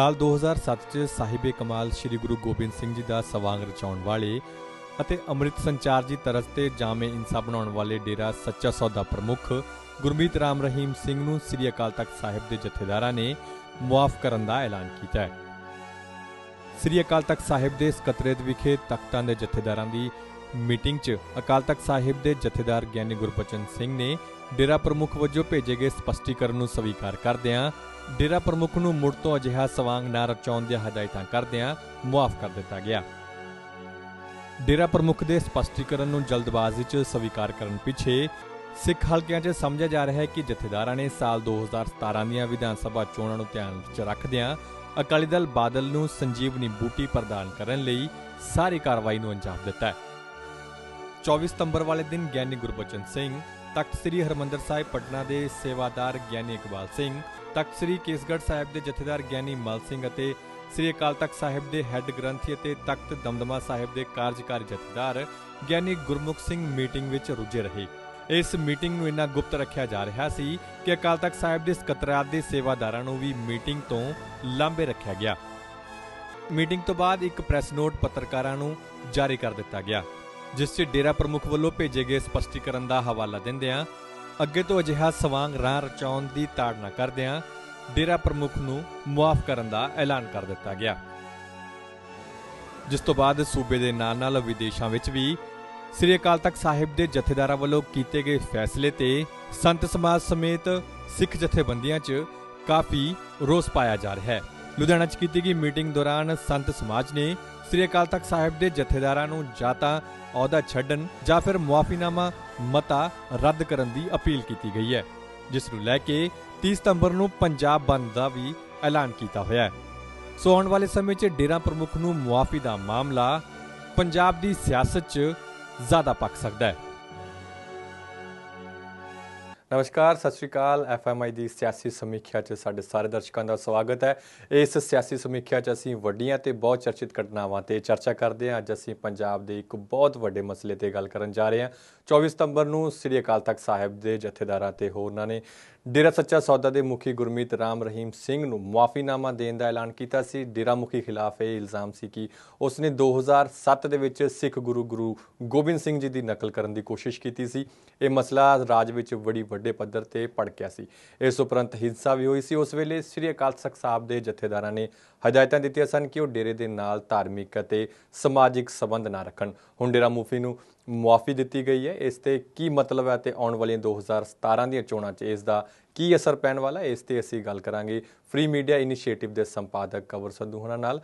ਸਾਲ 2007 ਚ ਸਾਹਿਬੇ ਕਮਾਲ ਸ੍ਰੀ ਗੁਰੂ ਗੋਬਿੰਦ ਸਿੰਘ ਜੀ ਦਾ ਸਵਾਂਗ ਰਚਾਉਣ ਵਾਲੇ ਅਤੇ ਅੰਮ੍ਰਿਤ ਸੰਚਾਰ ਜੀ ਤਰਸ ਤੇ ਜਾਮੇ ਇਨਸਾ ਬਣਾਉਣ ਵਾਲੇ ਡੇਰਾ ਸੱਚਾ ਸੌਦਾ ਪ੍ਰਮੁੱਖ ਗੁਰਮੀਤ ਰਾਮ ਰਹੀਮ ਸਿੰਘ ਨੂੰ ਸ੍ਰੀ ਅਕਾਲ ਤਖਤ ਸਾਹਿਬ ਦੇ ਜਥੇਦਾਰਾਂ ਨੇ ਮੁਆਫ ਕਰਨ ਦਾ ਐਲਾਨ ਕੀਤਾ ਹੈ। ਸ੍ਰੀ ਅਕਾਲ ਤਖਤ ਸਾਹਿਬ ਦੇ ਸਕੱਤਰੇਤ ਵਿਖੇ ਤਖਤਾਂ ਦੇ ਜਥੇਦਾਰਾਂ ਦੀ ਮੀਟਿੰਗ 'ਚ ਅਕਾਲ ਤਖਤ ਸਾਹਿਬ ਦੇ ਜਥੇਦਾਰ ਗਿਆਨੀ ਗੁਰਬਚਨ ਸਿੰਘ ਨੇ ਡੇਰਾ ਪ੍ਰਮੁੱਖ ਵਜੋਂ ਭੇਜੇ ਗਏ ਸਪਸ਼ਟੀਕਰਨ ਨੂੰ ਸਵੀਕਾਰ ਕਰਦਿਆਂ, ਡੇਰਾ ਪ੍ਰਮੁੱਖ ਨੂੰ ਮੁੜ ਤੋਂ ਅਜਿਹਾ ਸਵਾਂਗ ਨਾ ਰਚਾਉਣ ਦੀਆਂ ਹਦਾਇਤਾਂ ਕਰਦਿਆਂ ਮੁਆਫ ਕਰ ਦਿੱਤਾ ਗਿਆ। ਡੇਰਾ ਪ੍ਰਮੁੱਖ ਦੇ ਸਪਸ਼ਟੀਕਰਨ ਨੂੰ ਜਲਦਬਾਜ਼ੀ 'ਚ ਸਵੀਕਾਰ ਕਰਨ ਪਿੱਛੇ ਸਿੱਖ ਹਲਕਿਆਂ 'ਚ ਸਮਝਿਆ ਜਾ ਰਿਹਾ ਹੈ ਕਿ ਜਥੇਦਾਰਾਂ ਨੇ ਸਾਲ 2017 ਦੀਆਂ ਵਿਧਾਨ ਸਭਾ ਚੋਣਾਂ ਨੂੰ ਧਿਆਨ 'ਚ ਰੱਖਦਿਆਂ ਅਕਾਲੀ ਦਲ ਬਾਦਲ ਨੂੰ ਸੰਜੀਵਨੀ ਬੂਟੀ ਪ੍ਰਦਾਨ ਕਰਨ ਲਈ ਸਾਰੀ ਕਾਰਵਾਈ ਨੂੰ ਅੰਜਾਮ ਦਿੱਤਾ ਹੈ। 24 ਸਤੰਬਰ ਵਾਲੇ ਦਿਨ ਗਿਆਨੀ ਗੁਰਬਚਨ ਸਿੰਘ ਤਖਤ ਸ੍ਰੀ ਹਰਮੰਦਰ ਸਾਹਿਬ ਪਟਨਾ ਦੇ ਸੇਵਾਦਾਰ ਗਿਆਨੀ ਇਕਬਾਲ ਸਿੰਘ, ਤਖਤ ਸ੍ਰੀ ਕੇਸਗੜ੍ਹ ਸਾਹਿਬ ਦੇ ਜਥੇਦਾਰ ਗਿਆਨੀ ਮਲ ਸਿੰਘ ਅਤੇ ਸ੍ਰੀ ਅਕਾਲ ਤਖਤ ਸਾਹਿਬ ਦੇ ਹੈੱਡ ਗ੍ਰੰਥੀ ਅਤੇ ਤਖਤ ਦਮਦਮਾ ਸਾਹਿਬ ਦੇ ਕਾਰਜਕਾਰੀ ਜਥੇਦਾਰ ਗਿਆਨੀ ਗੁਰਮੁਖ ਸਿੰਘ ਮੀਟਿੰਗ ਵਿੱਚ ਰੁੱਝੇ ਰਹੇ। ਇਸ ਮੀਟਿੰਗ ਨੂੰ ਇੰਨਾ ਗੁਪਤ ਰੱਖਿਆ ਜਾ ਰਿਹਾ ਸੀ ਕਿ ਅਕਾਲ ਤਖਤ ਸਾਹਿਬ ਦੇ ਸਕੱਤਰਾਤ ਦੇ ਸੇਵਾਦਾਰਾਂ ਨੂੰ ਵੀ ਮੀਟਿੰਗ ਤੋਂ ਲਾਂਭੇ ਰੱਖਿਆ ਗਿਆ। ਮੀਟਿੰਗ ਤੋਂ ਬਾਅਦ ਇੱਕ ਪ੍ਰੈਸ ਨੋਟ ਪੱਤਰਕਾਰਾਂ ਨੂੰ ਜਾਰੀ ਕਰ ਦਿੱਤਾ ਗਿਆ। ਜਿਸ 'ਚ ਡੇਰਾ ਪ੍ਰਮੁੱਖ ਵੱਲੋਂ ਭੇਜੇ ਗਏ ਸਪਸ਼ਟੀਕਰਨ ਦਾ ਹਵਾਲਾ ਦਿੰਦਿਆਂ, ਅੱਗੇ ਤੋਂ ਅਜਿਹਾ ਸਵਾਂਗ ਰਾਹ ਰਚਾਉਣ ਦੀ ਤਾੜਨਾ ਕਰਦਿਆਂ ਡੇਰਾ ਪ੍ਰਮੁੱਖ ਨੂੰ ਮੁਆਫ ਕਰਨ ਦਾ ਐਲਾਨ ਕਰ ਦਿੱਤਾ ਗਿਆ। ਜਿਸ ਤੋਂ ਬਾਅਦ ਸੂਬੇ ਦੇ ਨਾਲ-ਨਾਲ ਵਿਦੇਸ਼ਾਂ ਵਿੱਚ ਵੀ ਸ੍ਰੀ ਅਕਾਲ ਤਖਤ ਸਾਹਿਬ ਦੇ ਜਥੇਦਾਰਾਂ ਵੱਲੋਂ ਕੀਤੇ ਗਏ ਫੈਸਲੇ ਤੇ ਸੰਤ ਸਮਾਜ ਸਮੇਤ ਸਿੱਖ ਜਥੇਬੰਦੀਆਂ 'ਚ ਕਾਫੀ ਰੋਸ ਪਾਇਆ ਜਾ ਰਿਹਾ ਹੈ। ਲੁਧਿਆਣਾ 'ਚ ਕੀਤੀ ਗਈ ਮੀਟਿੰਗ ਦੌਰਾਨ ਸੰਤ ਸਮਾਜ ਨੇ ਸ੍ਰੀ ਅਕਾਲ ਤਖਤ ਸਾਹਿਬ ਦੇ ਜਥੇਦਾਰਾਂ ਨੂੰ ਜਾਂ ਤਾਂ ਅਹੁਦਾ ਛੱਡਣ ਜਾਂ ਫਿਰ ਮੁਆਫੀਨਾਮਾ ਮਤਾ ਰੱਦ ਕਰਨ ਦੀ ਅਪੀਲ ਕੀਤੀ ਗਈ ਹੈ, ਜਿਸ ਨੂੰ ਲੈ ਕੇ 30 ਸਤੰਬਰ ਨੂੰ ਪੰਜਾਬ ਬੰਦ ਦਾ ਵੀ ਐਲਾਨ ਕੀਤਾ ਹੋਇਆ ਹੈ। ਸੋ ਆਉਣ ਵਾਲੇ ਸਮੇਂ 'ਚ ਡੇਰਾ ਪ੍ਰਮੁੱਖ ਨੂੰ ਮੁਆਫੀ ਦਾ ਮਾਮਲਾ ਪੰਜਾਬ ਦੀ ਸਿਆਸਤ 'ਚ ਜ਼ਿਆਦਾ ਪੱਕ ਸਕਦਾ ਹੈ। ਨਮਸਕਾਰ, ਸਤਿ ਸ਼੍ਰੀ ਅਕਾਲ। ਐਫਐਮਆਈ ਦੀ ਸਿਆਸੀ ਸਮੀਖਿਆ 'ਚ ਸਾਡੇ ਸਾਰੇ ਦਰਸ਼ਕਾਂ ਦਾ ਸਵਾਗਤ ਹੈ। ਇਸ ਸਿਆਸੀ ਸਮੀਖਿਆ 'ਚ ਅਸੀਂ ਵੱਡੀਆਂ ਤੇ ਬਹੁਤ ਚਰਚਿਤ ਘਟਨਾਵਾਂ ਤੇ ਚਰਚਾ ਕਰਦੇ ਹਾਂ। ਅੱਜ ਅਸੀਂ ਪੰਜਾਬ ਦੇ ਇੱਕ ਬਹੁਤ ਵੱਡੇ ਮਸਲੇ ਤੇ ਗੱਲ ਕਰਨ ਜਾ ਰਹੇ ਹਾਂ। 24 ਸਤੰਬਰ ਨੂੰ ਸ੍ਰੀ ਅਕਾਲ ਤਖਤ ਸਾਹਿਬ ਦੇ ਜਥੇਦਾਰਾਂ ਤੇ ਹੋਰਨਾਂ ਨੇ ਡੇਰਾ ਸੱਚਾ ਸੌਦਾ ਦੇ ਮੁਖੀ ਗੁਰਮੀਤ ਰਾਮ ਰਹੀਮ ਸਿੰਘ ਨੂੰ ਮੁਆਫੀਨਾਮਾ ਦੇਣ ਦਾ ਐਲਾਨ ਕੀਤਾ ਸੀ। ਡੇਰਾ ਮੁਖੀ ਖਿਲਾਫ ਇਹ ਇਲਜ਼ਾਮ ਸੀ ਕਿ ਉਸਨੇ 2007 ਦੇ ਵਿੱਚ ਸਿੱਖ ਗੁਰੂ ਗੁਰੂ ਗੋਬਿੰਦ ਸਿੰਘ ਜੀ ਦੀ ਨਕਲ ਕਰਨ ਦੀ ਕੋਸ਼ਿਸ਼ ਕੀਤੀ ਸੀ। ਇਹ ਮਸਲਾ ਰਾਜ ਵਿੱਚ ਬੜੀ ਵੱਡੇ ਪੱਧਰ ਤੇ ਭੜਕਿਆ ਸੀ। ਇਸ ਉਪਰੰਤ ਹਿੰਸਾ ਵੀ ਹੋਈ ਸੀ। ਉਸ ਵੇਲੇ ਸ੍ਰੀ ਅਕਾਲ ਤਖਤ ਸਾਹਿਬ ਦੇ ਜਥੇਦਾਰਾਂ ਨੇ ਹਦਾਇਤਾਂ ਦਿੱਤੀਆਂ ਸਨ ਕਿ ਉਹ ਡੇਰੇ ਦੇ ਨਾਲ ਧਾਰਮਿਕ ਅਤੇ ਸਮਾਜਿਕ ਸਬੰਧ ਨਾ ਰੱਖਣ। ਹੁਣ ਡੇਰਾ ਮੁਫੀ ਨੂੰ ਮੁਆਫੀ ਦਿੱਤੀ ਗਈ ਹੈ। ਇਸ ਤੇ ਕੀ ਮਤਲਬ ਹੈ ਤੇ ਆਉਣ ਵਾਲੀਆਂ 2017 ਦੀਆਂ ਚੋਣਾਂ 'ਚ ਇਸ ਦਾ ਕੀ ਅਸਰ ਪੈਣ ਵਾਲਾ ਇਸ ਤੇ ਅਸੀਂ ਗੱਲ ਕਰਾਂਗੇ। ਫ੍ਰੀ ਮੀਡੀਆ ਇਨੀਸ਼ੀਏਟਿਵ ਦੇ ਸੰਪਾਦਕ ਕਵਰ ਸੰਧੂ ਹੋਣਾ ਨਾਲ।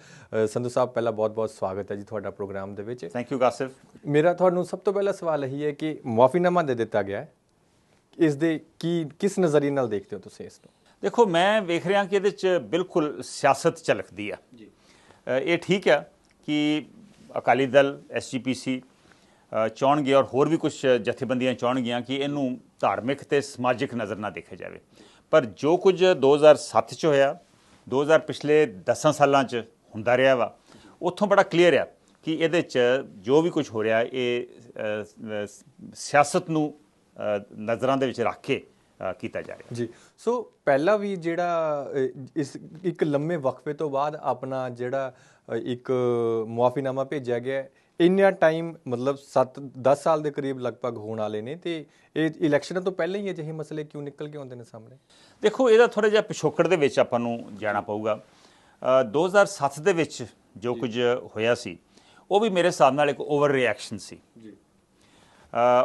ਸੰਧੂ ਸਾਹਿਬ ਪਹਿਲਾਂ ਬਹੁਤ-ਬਹੁਤ ਸਵਾਗਤ ਹੈ ਜੀ ਤੁਹਾਡਾ ਪ੍ਰੋਗਰਾਮ ਦੇ ਵਿੱਚ। ਥੈਂਕ ਯੂ ਕਾਸਿਫ ਮੇਰਾ ਤੁਹਾਨੂੰ ਸਭ ਤੋਂ ਪਹਿਲਾ ਸਵਾਲ ਇਹੀ ਹੈ ਕਿ ਮੁਆਫੀਨਾਮਾ ਦੇ ਦਿੱਤਾ ਗਿਆ ਹੈ। ਇਸ ਦੇ ਕੀ ਕਿਸ ਨਜ਼ਰੀਏ ਨਾਲ ਦੇਖਦੇ ਹੋ ਤੁਸੀਂ ਇਸ ਨੂੰ? ਦੇਖੋ ਮੈਂ ਵੇਖ ਰਿਹਾ ਕਿ ਇਹਦੇ ਚ ਬਿਲਕੁਲ ਸਿਆਸਤ ਝਲਕਦੀ ਆ। ਜੀ। ਇਹ ਠੀਕ ਆ ਕਿ ਅਕਾਲੀ ਦਲ ਐਸਜੀਪੀਸੀ ਚਾਹਣਗੇ ਔਰ ਹੋਰ ਵੀ ਕੁਝ ਜਥੇਬੰਦੀਆਂ ਚਾਹਣਗੀਆਂ ਕਿ ਇਹਨੂੰ ਧਾਰਮਿਕ ਤੇ ਸਮਾਜਿਕ ਨਜ਼ਰ ਨਾਲ ਦੇਖਿਆ ਜਾਵੇ। ਪਰ ਜੋ ਕੁਝ 2007 ਚ ਹੋਇਆ 2000 ਪਿਛਲੇ 10 ਸਾਲਾਂ ਚ ਹੁੰਦਾ ਰਿਹਾ ਵਾ, ਉੱਥੋਂ ਬੜਾ ਕਲੀਅਰ ਆ ਕਿ ਇਹਦੇ ਚ ਜੋ ਵੀ ਕੁਝ ਹੋ ਰਿਹਾ, ਇਹ ਸਿਆਸਤ ਨੂੰ ਨਜ਼ਰਾਂ ਦੇ ਵਿੱਚ ਰੱਖ ਕੇ ਕੀਤਾ ਜਾ ਰਿਹਾ। ਜੀ। ਸੋ ਪਹਿਲਾਂ ਵੀ ਜਿਹੜਾ ਇਸ ਇੱਕ ਲੰਮੇ ਵਕਫੇ ਤੋਂ ਬਾਅਦ ਆਪਣਾ ਜਿਹੜਾ ਇੱਕ ਮੁਆਫੀਨਾਮਾ ਭੇਜਿਆ ਗਿਆ ਇੰਨਾ ਟਾਈਮ ਮਤਲਬ 7 10 ਸਾਲ ਦੇ ਕਰੀਬ ਲਗਭਗ ਹੋਣ ਵਾਲੇ ਨੇ ਤੇ ਇਹ ਇਲੈਕਸ਼ਨਾਂ ਤੋਂ ਪਹਿਲਾਂ ਹੀ ਅਜਿਹੇ ਮਸਲੇ ਕਿਉਂ ਨਿਕਲ ਕੇ ਆਉਂਦੇ ਨੇ ਸਾਹਮਣੇ? ਦੇਖੋ ਇਹਦਾ ਥੋੜਾ ਜਿਹਾ ਪਿਛੋਕੜ ਦੇ ਵਿੱਚ ਆਪਾਂ ਨੂੰ ਜਾਣਾ ਪਊਗਾ। ਅ, 2007 ਦੇ ਵਿੱਚ ਜੋ ਕੁਝ ਹੋਇਆ ਸੀ ਉਹ ਵੀ ਮੇਰੇ ਹਿਸਾਬ ਨਾਲ ਇੱਕ ਓਵਰ ਰਿਐਕਸ਼ਨ ਸੀ। ਜੀ।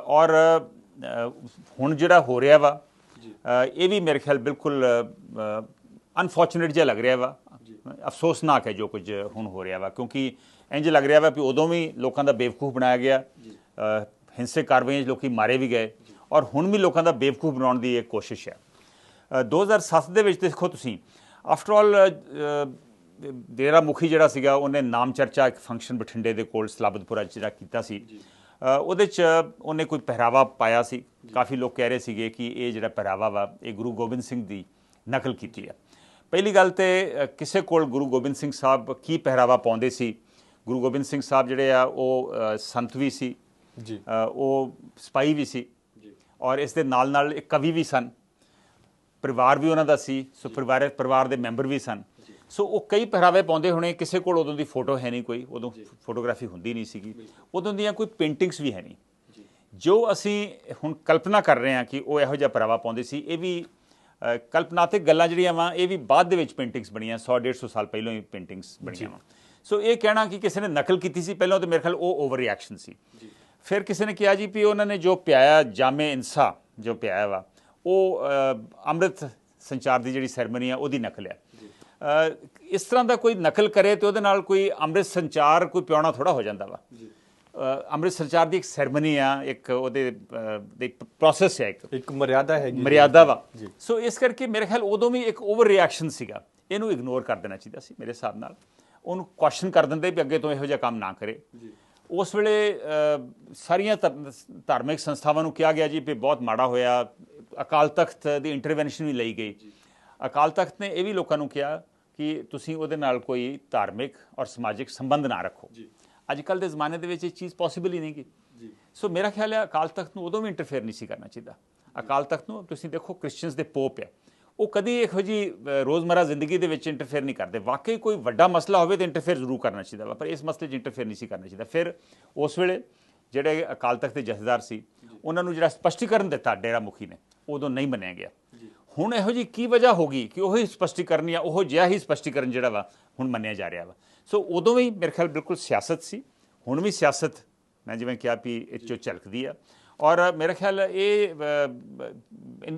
ਔਰ ਹੁਣ ਜਿਹੜਾ ਹੋ ਰਿਹਾ ਵਾ ਇਹ ਵੀ ਮੇਰੇ ਖਿਆਲ ਬਿਲਕੁਲ ਅਨਫੋਰਚੂਨੇਟ ਜਿਹਾ ਲੱਗ ਰਿਹਾ ਵਾ। ਅਫਸੋਸਨਾਕ ਹੈ ਜੋ ਕੁਝ ਹੁਣ ਹੋ ਰਿਹਾ ਵਾ ਕਿਉਂਕਿ ਇੰਜ ਲੱਗ ਰਿਹਾ ਵਾ ਕਿ ਉਦੋਂ ਵੀ ਲੋਕਾਂ ਦਾ ਬੇਵਕੂਫ ਬਣਾਇਆ ਗਿਆ। ਹਿੰਸਕ ਕਾਰਵਾਈਆਂ 'ਚ ਲੋਕੀ ਮਾਰੇ ਵੀ ਗਏ ਔਰ ਹੁਣ ਵੀ ਲੋਕਾਂ ਦਾ ਬੇਵਕੂਫ ਬਣਾਉਣ ਦੀ ਇੱਕ ਕੋਸ਼ਿਸ਼ ਹੈ। ਅ, 2007 ਦੇ ਵਿੱਚ ਦੇਖੋ ਤੁਸੀਂ ਆਫਟਰ ਆਲ ਡੇਰਾ ਮੁਖੀ ਜਿਹੜਾ ਸੀਗਾ ਉਹਨੇ ਨਾਮ ਚਰਚਾ ਇੱਕ ਫੰਕਸ਼ਨ ਬਠਿੰਡੇ ਦੇ ਕੋਲ ਸਲਾਬਤਪੁਰਾ 'ਚ ਜਿਹੜਾ ਕੀਤਾ ਸੀ। ਉਹਦੇ 'ਚ ਉਹਨੇ ਕੋਈ ਪਹਿਰਾਵਾ ਪਾਇਆ ਸੀ। ਕਾਫੀ ਲੋਕ ਕਹਿ ਰਹੇ ਸੀਗੇ ਕਿ ਇਹ ਜਿਹੜਾ ਪਹਿਰਾਵਾ ਵਾ ਇਹ ਗੁਰੂ ਗੋਬਿੰਦ ਸਿੰਘ ਦੀ ਨਕਲ ਕੀਤੀ ਹੈ। ਪਹਿਲੀ ਗੱਲ ਤੇ ਕਿਸੇ ਕੋਲ ਗੁਰੂ ਗੋਬਿੰਦ ਸਿੰਘ ਸਾਹਿਬ ਕੀ ਪਹਿਰਾਵਾ ਪਾਉਂਦੇ ਸੀ ਗੁਰੂ ਗੋਬਿੰਦ ਸਿੰਘ ਸਾਹਿਬ ਜਿਹੜੇ ਆ ਉਹ ਸੰਤ ਵੀ ਸੀ। ਜੀ। ਉਹ ਸਪਾਈ ਵੀ ਸੀ। ਔਰ ਇਸ ਦੇ ਨਾਲ ਨਾਲ ਇੱਕ ਕਵੀ ਵੀ ਸਨ। ਪਰਿਵਾਰ ਵੀ ਉਹਨਾਂ ਦਾ ਸੀ। ਸੋ ਪਰਿਵਾਰ ਪਰਿਵਾਰ ਦੇ ਮੈਂਬਰ ਵੀ ਸਨ। ਸੋ ਉਹ ਕਈ ਪਹਿਰਾਵੇ ਪਾਉਂਦੇ ਹੋਣੇ ਕਿਸੇ ਕੋਲ ਉਦੋਂ ਦੀ ਫੋਟੋ ਹੈ ਨਹੀਂ ਕੋਈ। ਉਦੋਂ ਫੋਟੋਗ੍ਰਾਫੀ ਹੁੰਦੀ ਨਹੀਂ ਸੀਗੀ। ਉਦੋਂ ਦੀਆਂ ਕੋਈ ਪੇਂਟਿੰਗਸ ਵੀ ਹੈ ਨਹੀਂ। ਜੋ। ਅਸੀਂ ਹੁਣ ਕਲਪਨਾ ਕਰ ਰਹੇ ਹਾਂ ਕਿ ਉਹ ਇਹੋ ਜਿਹਾ ਪਹਿਰਾਵਾ ਪਾਉਂਦੇ ਸੀ ਇਹ ਵੀ ਕਲਪਨਾਤਿਕ ਗੱਲਾਂ ਜਿਹੜੀਆਂ ਵਾ ਇਹ ਵੀ ਬਾਅਦ ਦੇ ਵਿੱਚ ਪੇਂਟਿੰਗਸ ਬਣੀਆਂ 100 150 ਸਾਲ ਪਹਿਲਾਂ ਹੀ ਪੇਂਟਿੰਗਸ ਬਣੀਆਂ ਵਾ। ਸੋ ਇਹ ਕਹਿਣਾ ਕਿ ਕਿਸੇ ਨੇ ਨਕਲ ਕੀਤੀ ਸੀ ਪਹਿਲਾਂ ਤਾਂ ਮੇਰੇ ਖਿਆਲ ਉਹ ਓਵਰ ਰਿਐਕਸ਼ਨ ਸੀ ਫਿਰ ਕਿਸੇ ਨੇ ਕਿਹਾ ਜੀ ਵੀ ਉਹਨਾਂ ਨੇ ਜੋ ਪਿਆਇਆ ਜਾਮੇ ਇਨਸਾ ਜੋ ਪਿਆਇਆ ਵਾ ਉਹ ਅੰਮ੍ਰਿਤ ਸੰਚਾਰ ਦੀ ਜਿਹੜੀ ਸੈਰਮਨੀ ਆ ਉਹਦੀ ਨਕਲ ਹੈ ਅ, ਇਸ ਤਰ੍ਹਾਂ ਦਾ ਕੋਈ ਨਕਲ ਕਰੇ ਤੇ ਉਹਦੇ ਨਾਲ ਕੋਈ ਅੰਮ੍ਰਿਤ ਸੰਚਾਰ ਕੋਈ ਪਿਆਉਣਾ ਥੋੜਾ ਹੋ ਜਾਂਦਾ ਵਾ। ਅੰਮ੍ਰਿਤ ਸੰਚਾਰ ਦੀ ਇੱਕ ਸੈਰਮਨੀ ਆ ਇੱਕ ਉਹਦੇ ਇੱਕ ਪ੍ਰੋਸੈਸ ਹੈ ਇੱਕ। ਇੱਕ ਮਰਿਆਦਾ ਹੈਗੀ ਮਰਿਆਦਾ ਵਾ। ਸੋ ਇਸ ਕਰਕੇ ਮੇਰੇ ਖਿਆਲ ਉਦੋਂ ਵੀ ਇੱਕ ਓਵਰ ਰਿਐਕਸ਼ਨ ਸੀਗਾ। ਇਹਨੂੰ ਇਗਨੋਰ ਕਰ ਦੇਣਾ ਚਾਹੀਦਾ ਸੀ ਮੇਰੇ ਹਿਸਾਬ ਨਾਲ। ਉਹਨੂੰ ਕੁਐਸਚਨ ਕਰ ਦਿੰਦੇ ਵੀ ਅੱਗੇ ਤੋਂ ਇਹੋ ਜਿਹਾ ਕੰਮ ਨਾ ਕਰੇ। ਉਸ ਵੇਲੇ ਸਾਰੀਆਂ ਧਰ- ਧਾਰਮਿਕ ਸੰਸਥਾਵਾਂ ਨੂੰ ਕਿਹਾ ਗਿਆ ਜੀ ਵੀ ਬਹੁਤ ਮਾੜਾ ਹੋਇਆ। ਅਕਾਲ ਤਖਤ ਦੀ ਇੰਟਰਵੈਂਸ਼ਨ ਵੀ ਲਈ ਗਈ। ਅਕਾਲ ਤਖਤ ਨੇ ਇਹ ਵੀ ਲੋਕਾਂ ਨੂੰ ਕਿਹਾ ਕਿ ਤੁਸੀਂ ਉਹਦੇ ਨਾਲ ਕੋਈ ਧਾਰਮਿਕ ਔਰ ਸਮਾਜਿਕ ਸੰਬੰਧ ਨਾ ਰੱਖੋ। ਅੱਜ ਕੱਲ ਦੇ ਜ਼ਮਾਨੇ ਦੇ ਵਿੱਚ ਇਹ ਚੀਜ਼ ਪੋਸੀਬਲ ਹੀ ਨਹੀਂ ਗੀ। ਸੋ ਮੇਰਾ ਖਿਆਲ ਹੈ ਅਕਾਲ ਤਖਤ ਨੂੰ ਉਦੋਂ ਵੀ ਇੰਟਰਫੇਅਰ ਨਹੀਂ ਸੀ ਕਰਨਾ ਚਾਹੀਦਾ। ਅਕਾਲ ਤਖਤ ਨੂੰ ਤੁਸੀਂ ਦੇਖੋ ਕ੍ਰਿਸਚੀਅਨਸ ਦੇ ਪੋਪ ਹੈ। ਉਹ ਕਦੀ ਇਹੋ ਜੀ ਰੋਜ਼ਮਰਾ ਜ਼ਿੰਦਗੀ ਦੇ ਵਿੱਚ ਇੰਟਰਫੇਅਰ ਨਹੀਂ ਕਰਦੇ। ਵਾਕਈ ਕੋਈ ਵੱਡਾ ਮਸਲਾ ਹੋਵੇ ਤਾਂ ਇੰਟਰਫੇਅਰ ਜ਼ਰੂਰ ਕਰਨਾ ਚਾਹੀਦਾ ਵਾ ਪਰ ਇਸ ਮਸਲੇ 'ਚ ਇੰਟਰਫੇਅਰ ਨਹੀਂ ਸੀ ਕਰਨਾ ਚਾਹੀਦਾ। ਫਿਰ ਉਸ ਵੇਲੇ ਜਿਹੜੇ ਅਕਾਲ ਤਖਤ ਦੇ ਜਥੇਦਾਰ ਸੀ ਉਹਨਾਂ ਨੂੰ ਜਿਹੜਾ ਸਪਸ਼ਟੀਕਰਨ ਦਿੱਤਾ ਡੇਰਾ ਮੁਖੀ ਨੇ ਉਦੋਂ ਨਹੀਂ ਮੰਨਿਆ ਗਿਆ। ਹੁਣ ਇਹੋ ਜੀ ਕੀ ਵਜ੍ਹਾ ਹੋਗੀ ਕਿ ਉਹੀ ਸਪਸ਼ਟੀਕਰਨ ਜਾਂ ਉਹ ਜਿਹਾ ਹੀ ਸਪਸ਼ਟੀਕਰਨ ਜਿਹੜਾ ਵਾ ਹੁਣ ਮੰਨਿਆ ਜਾ ਰਿਹਾ ਵਾ? ਸੋ ਉਦੋਂ ਵੀ ਮੇਰੇ ਖਿਆਲ ਬਿਲਕੁਲ ਸਿਆਸਤ ਸੀ ਹੁਣ ਵੀ ਸਿਆਸਤ ਮੈਂ ਜਿਵੇਂ ਕਿਹਾ ਵੀ ਇਹ 'ਚੋਂ ਝਲਕਦੀ ਆ। ਔਰ ਮੇਰਾ ਖਿਆਲ ਇਹ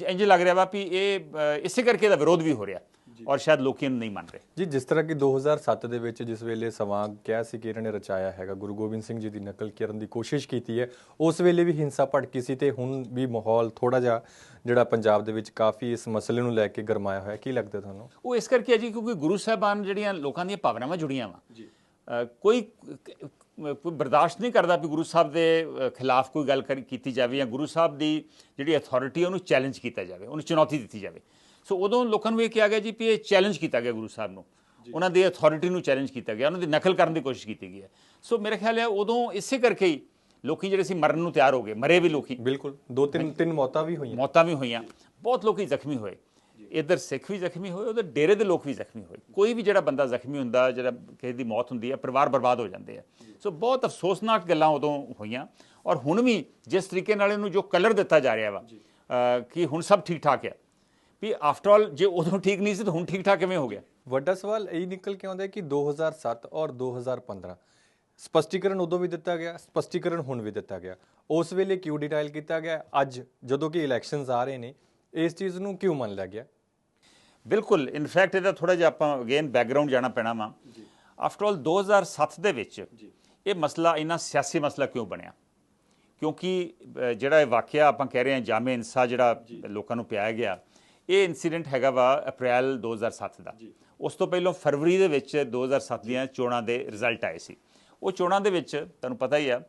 ਇੰਜ ਲੱਗ ਰਿਹਾ ਵਾ ਵੀ ਇਹ ਇਸੇ ਕਰਕੇ ਦਾ ਵਿਰੋਧ ਵੀ ਹੋ ਰਿਹਾ ਔਰ ਸ਼ਾਇਦ ਲੋਕੀ ਇਹਨੂੰ ਨਹੀਂ ਮੰਨ ਰਹੇ। ਜੀ ਜਿਸ ਤਰ੍ਹਾਂ ਕਿ 2007 ਦੇ ਵਿੱਚ ਜਿਸ ਵੇਲੇ ਸਵਾਂਗ ਕਿਹਾ ਸੀ ਕਿ ਇਹਨਾਂ ਨੇ ਰਚਾਇਆ ਹੈਗਾ ਗੁਰੂ ਗੋਬਿੰਦ ਸਿੰਘ ਜੀ ਦੀ ਨਕਲ ਕਰਨ ਦੀ ਕੋਸ਼ਿਸ਼ ਕੀਤੀ ਹੈ ਉਸ ਵੇਲੇ ਵੀ ਹਿੰਸਾ ਭੜਕੀ ਸੀ ਤੇ ਹੁਣ ਵੀ ਮਾਹੌਲ ਥੋੜਾ ਜਿਹਾ ਜਿਹੜਾ ਪੰਜਾਬ ਦੇ ਵਿੱਚ ਕਾਫੀ ਇਸ ਮਸਲੇ ਨੂੰ ਲੈ ਕੇ ਗਰਮਾਇਆ ਹੋਇਆ ਕੀ ਲੱਗਦਾ ਤੁਹਾਨੂੰ? ਉਹ ਇਸ ਕਰਕੇ ਹੈ ਜੀ ਕਿਉਂਕਿ ਗੁਰੂ ਸਾਹਿਬਾਨ ਜਿਹੜੀਆਂ ਲੋਕਾਂ ਦੀਆਂ ਭਾਵਨਾਵਾਂ ਜੁੜੀਆਂ ਵਾ। ਜੀ। ਕੋਈ ਕੋਈ ਬਰਦਾਸ਼ਤ ਨਹੀਂ ਕਰਦਾ ਵੀ ਗੁਰੂ ਸਾਹਿਬ ਦੇ ਖਿਲਾਫ ਕੋਈ ਗੱਲ ਕੀਤੀ ਜਾਵੇ ਜਾਂ ਗੁਰੂ ਸਾਹਿਬ ਦੀ ਜਿਹੜੀ ਅਥਾਰਟੀ ਉਹਨੂੰ ਚੈਲੰਜ ਕੀਤਾ ਜਾਵੇ ਉਹਨੂੰ ਚੁਣੌਤੀ ਦਿੱਤੀ ਜਾਵੇ। ਸੋ ਉਦੋਂ ਲੋਕਾਂ ਨੂੰ ਇਹ ਕਿਹਾ ਗਿਆ ਜੀ ਵੀ ਇਹ ਚੈਲੰਜ ਕੀਤਾ ਗਿਆ ਗੁਰੂ ਸਾਹਿਬ ਨੂੰ। ਉਹਨਾਂ ਦੀ ਅਥਾਰਟੀ ਨੂੰ ਚੈਲੰਜ ਕੀਤਾ ਗਿਆ ਉਹਨਾਂ ਦੀ ਨਕਲ ਕਰਨ ਦੀ ਕੋਸ਼ਿਸ਼ ਕੀਤੀ ਗਈ ਹੈ। ਸੋ ਮੇਰੇ ਖਿਆਲ ਹੈ ਉਦੋਂ ਇਸੇ ਕਰਕੇ ਹੀ ਲੋਕੀ ਜਿਹੜੇ ਸੀ ਮਰਨ ਨੂੰ ਤਿਆਰ ਹੋ ਗਏ ਮਰੇ ਵੀ ਲੋਕੀ। ਬਿਲਕੁਲ ਦੋ ਤਿੰਨ ਤਿੰਨ ਮੌਤਾਂ ਵੀ ਹੋਈਆਂ। ਮੌਤਾਂ ਵੀ ਹੋਈਆਂ। ਬਹੁਤ ਲੋਕੀ ਜ਼ਖਮੀ ਹੋਏ। ਇੱਧਰ ਸਿੱਖ ਵੀ ਜ਼ਖਮੀ ਹੋਏ ਉਧਰ ਡੇਰੇ ਦੇ ਲੋਕ ਵੀ ਜ਼ਖਮੀ ਹੋਏ। ਕੋਈ ਵੀ ਜਿਹੜਾ ਬੰਦਾ ਜ਼ਖਮੀ ਹੁੰਦਾ ਜਿਹੜਾ ਕਿਸੇ ਦੀ ਮੌਤ ਹੁੰਦੀ ਹੈ ਪਰਿਵਾਰ ਬਰਬਾਦ ਹੋ ਜਾਂਦੇ ਆ। ਸੋ ਬਹੁਤ ਅਫਸੋਸਨਾਕ ਗੱਲਾਂ ਉਦੋਂ ਹੋਈਆਂ। ਔਰ ਹੁਣ ਵੀ ਜਿਸ ਤਰੀਕੇ ਨਾਲ ਇਹਨੂੰ ਜੋ ਕਲਰ ਦਿੱਤਾ ਜਾ ਰਿਹਾ ਵਾ ਕਿ ਹੁਣ ਸਭ ਠੀਕ ਠਾਕ ਹੈ ਵੀ ਆਫਟਰ ਆਲ ਜੇ ਉਦੋਂ ਠੀਕ ਨਹੀਂ ਸੀ ਤਾਂ ਹੁਣ ਠੀਕ ਠਾਕ ਕਿਵੇਂ ਹੋ ਗਿਆ? ਵੱਡਾ ਸਵਾਲ ਇਹ ਨਿਕਲ ਕੇ ਆਉਂਦਾ ਹੈ ਕਿ 2007 ਔਰ 2015 ਸਪਸ਼ਟੀਕਰਨ ਉਦੋਂ ਵੀ ਦਿੱਤਾ ਗਿਆ ਸਪਸ਼ਟੀਕਰਨ ਹੁਣ ਵੀ ਦਿੱਤਾ ਗਿਆ। ਉਸ ਵੇਲੇ ਕਿਉਂ ਡਿਟਾਈਲ ਕੀਤਾ ਗਿਆ? ਅੱਜ ਜਦੋਂ ਕਿ ਇਲੈਕਸ਼ਨਸ ਆ ਰਹੇ ਨੇ ਇਸ ਚੀਜ਼ ਨੂੰ ਕਿਉਂ ਮੰਨ ਲਿਆ ਗਿਆ? ਬਿਲਕੁਲ ਇਨਫੈਕਟ ਇਹਦਾ ਥੋੜਾ ਜਿਹਾ ਆਪਾਂ ਅਗੇਨ ਬੈਕਗ੍ਰਾਉਂਡ ਜਾਣਾ ਪੈਣਾ ਵਾ। ਆਫਟਰ ਆਲ 2007 ਦੇ ਵਿੱਚ ਇਹ ਮਸਲਾ ਇੰਨਾ ਸਿਆਸੀ ਮਸਲਾ ਕਿਉਂ ਬਣਿਆ? ਕਿਉਂਕਿ ਜਿਹੜਾ ਇਹ ਵਾਕਿਆ ਆਪਾਂ ਕਹਿ ਰਹੇ ਹਾਂ ਜਾਮੇ ਇਨਸਾ ਜਿਹੜਾ ਲੋਕਾਂ ਨੂੰ ਪਿਆਇਆ ਗਿਆ ਇਹ ਇਨਸੀਡੈਂਟ ਹੈਗਾ ਵਾ ਅਪ੍ਰੈਲ 2007 ਦਾ। ਉਸ ਤੋਂ ਪਹਿਲਾਂ ਫਰਵਰੀ ਦੇ ਵਿੱਚ 2007 ਦੀਆਂ ਚੋਣਾਂ ਦੇ ਰਿਜ਼ਲਟ ਆਏ ਸੀ। ਉਹ ਚੋਣਾਂ ਦੇ ਵਿੱਚ ਤੁਹਾਨੂੰ ਪਤਾ ਹੀ ਆ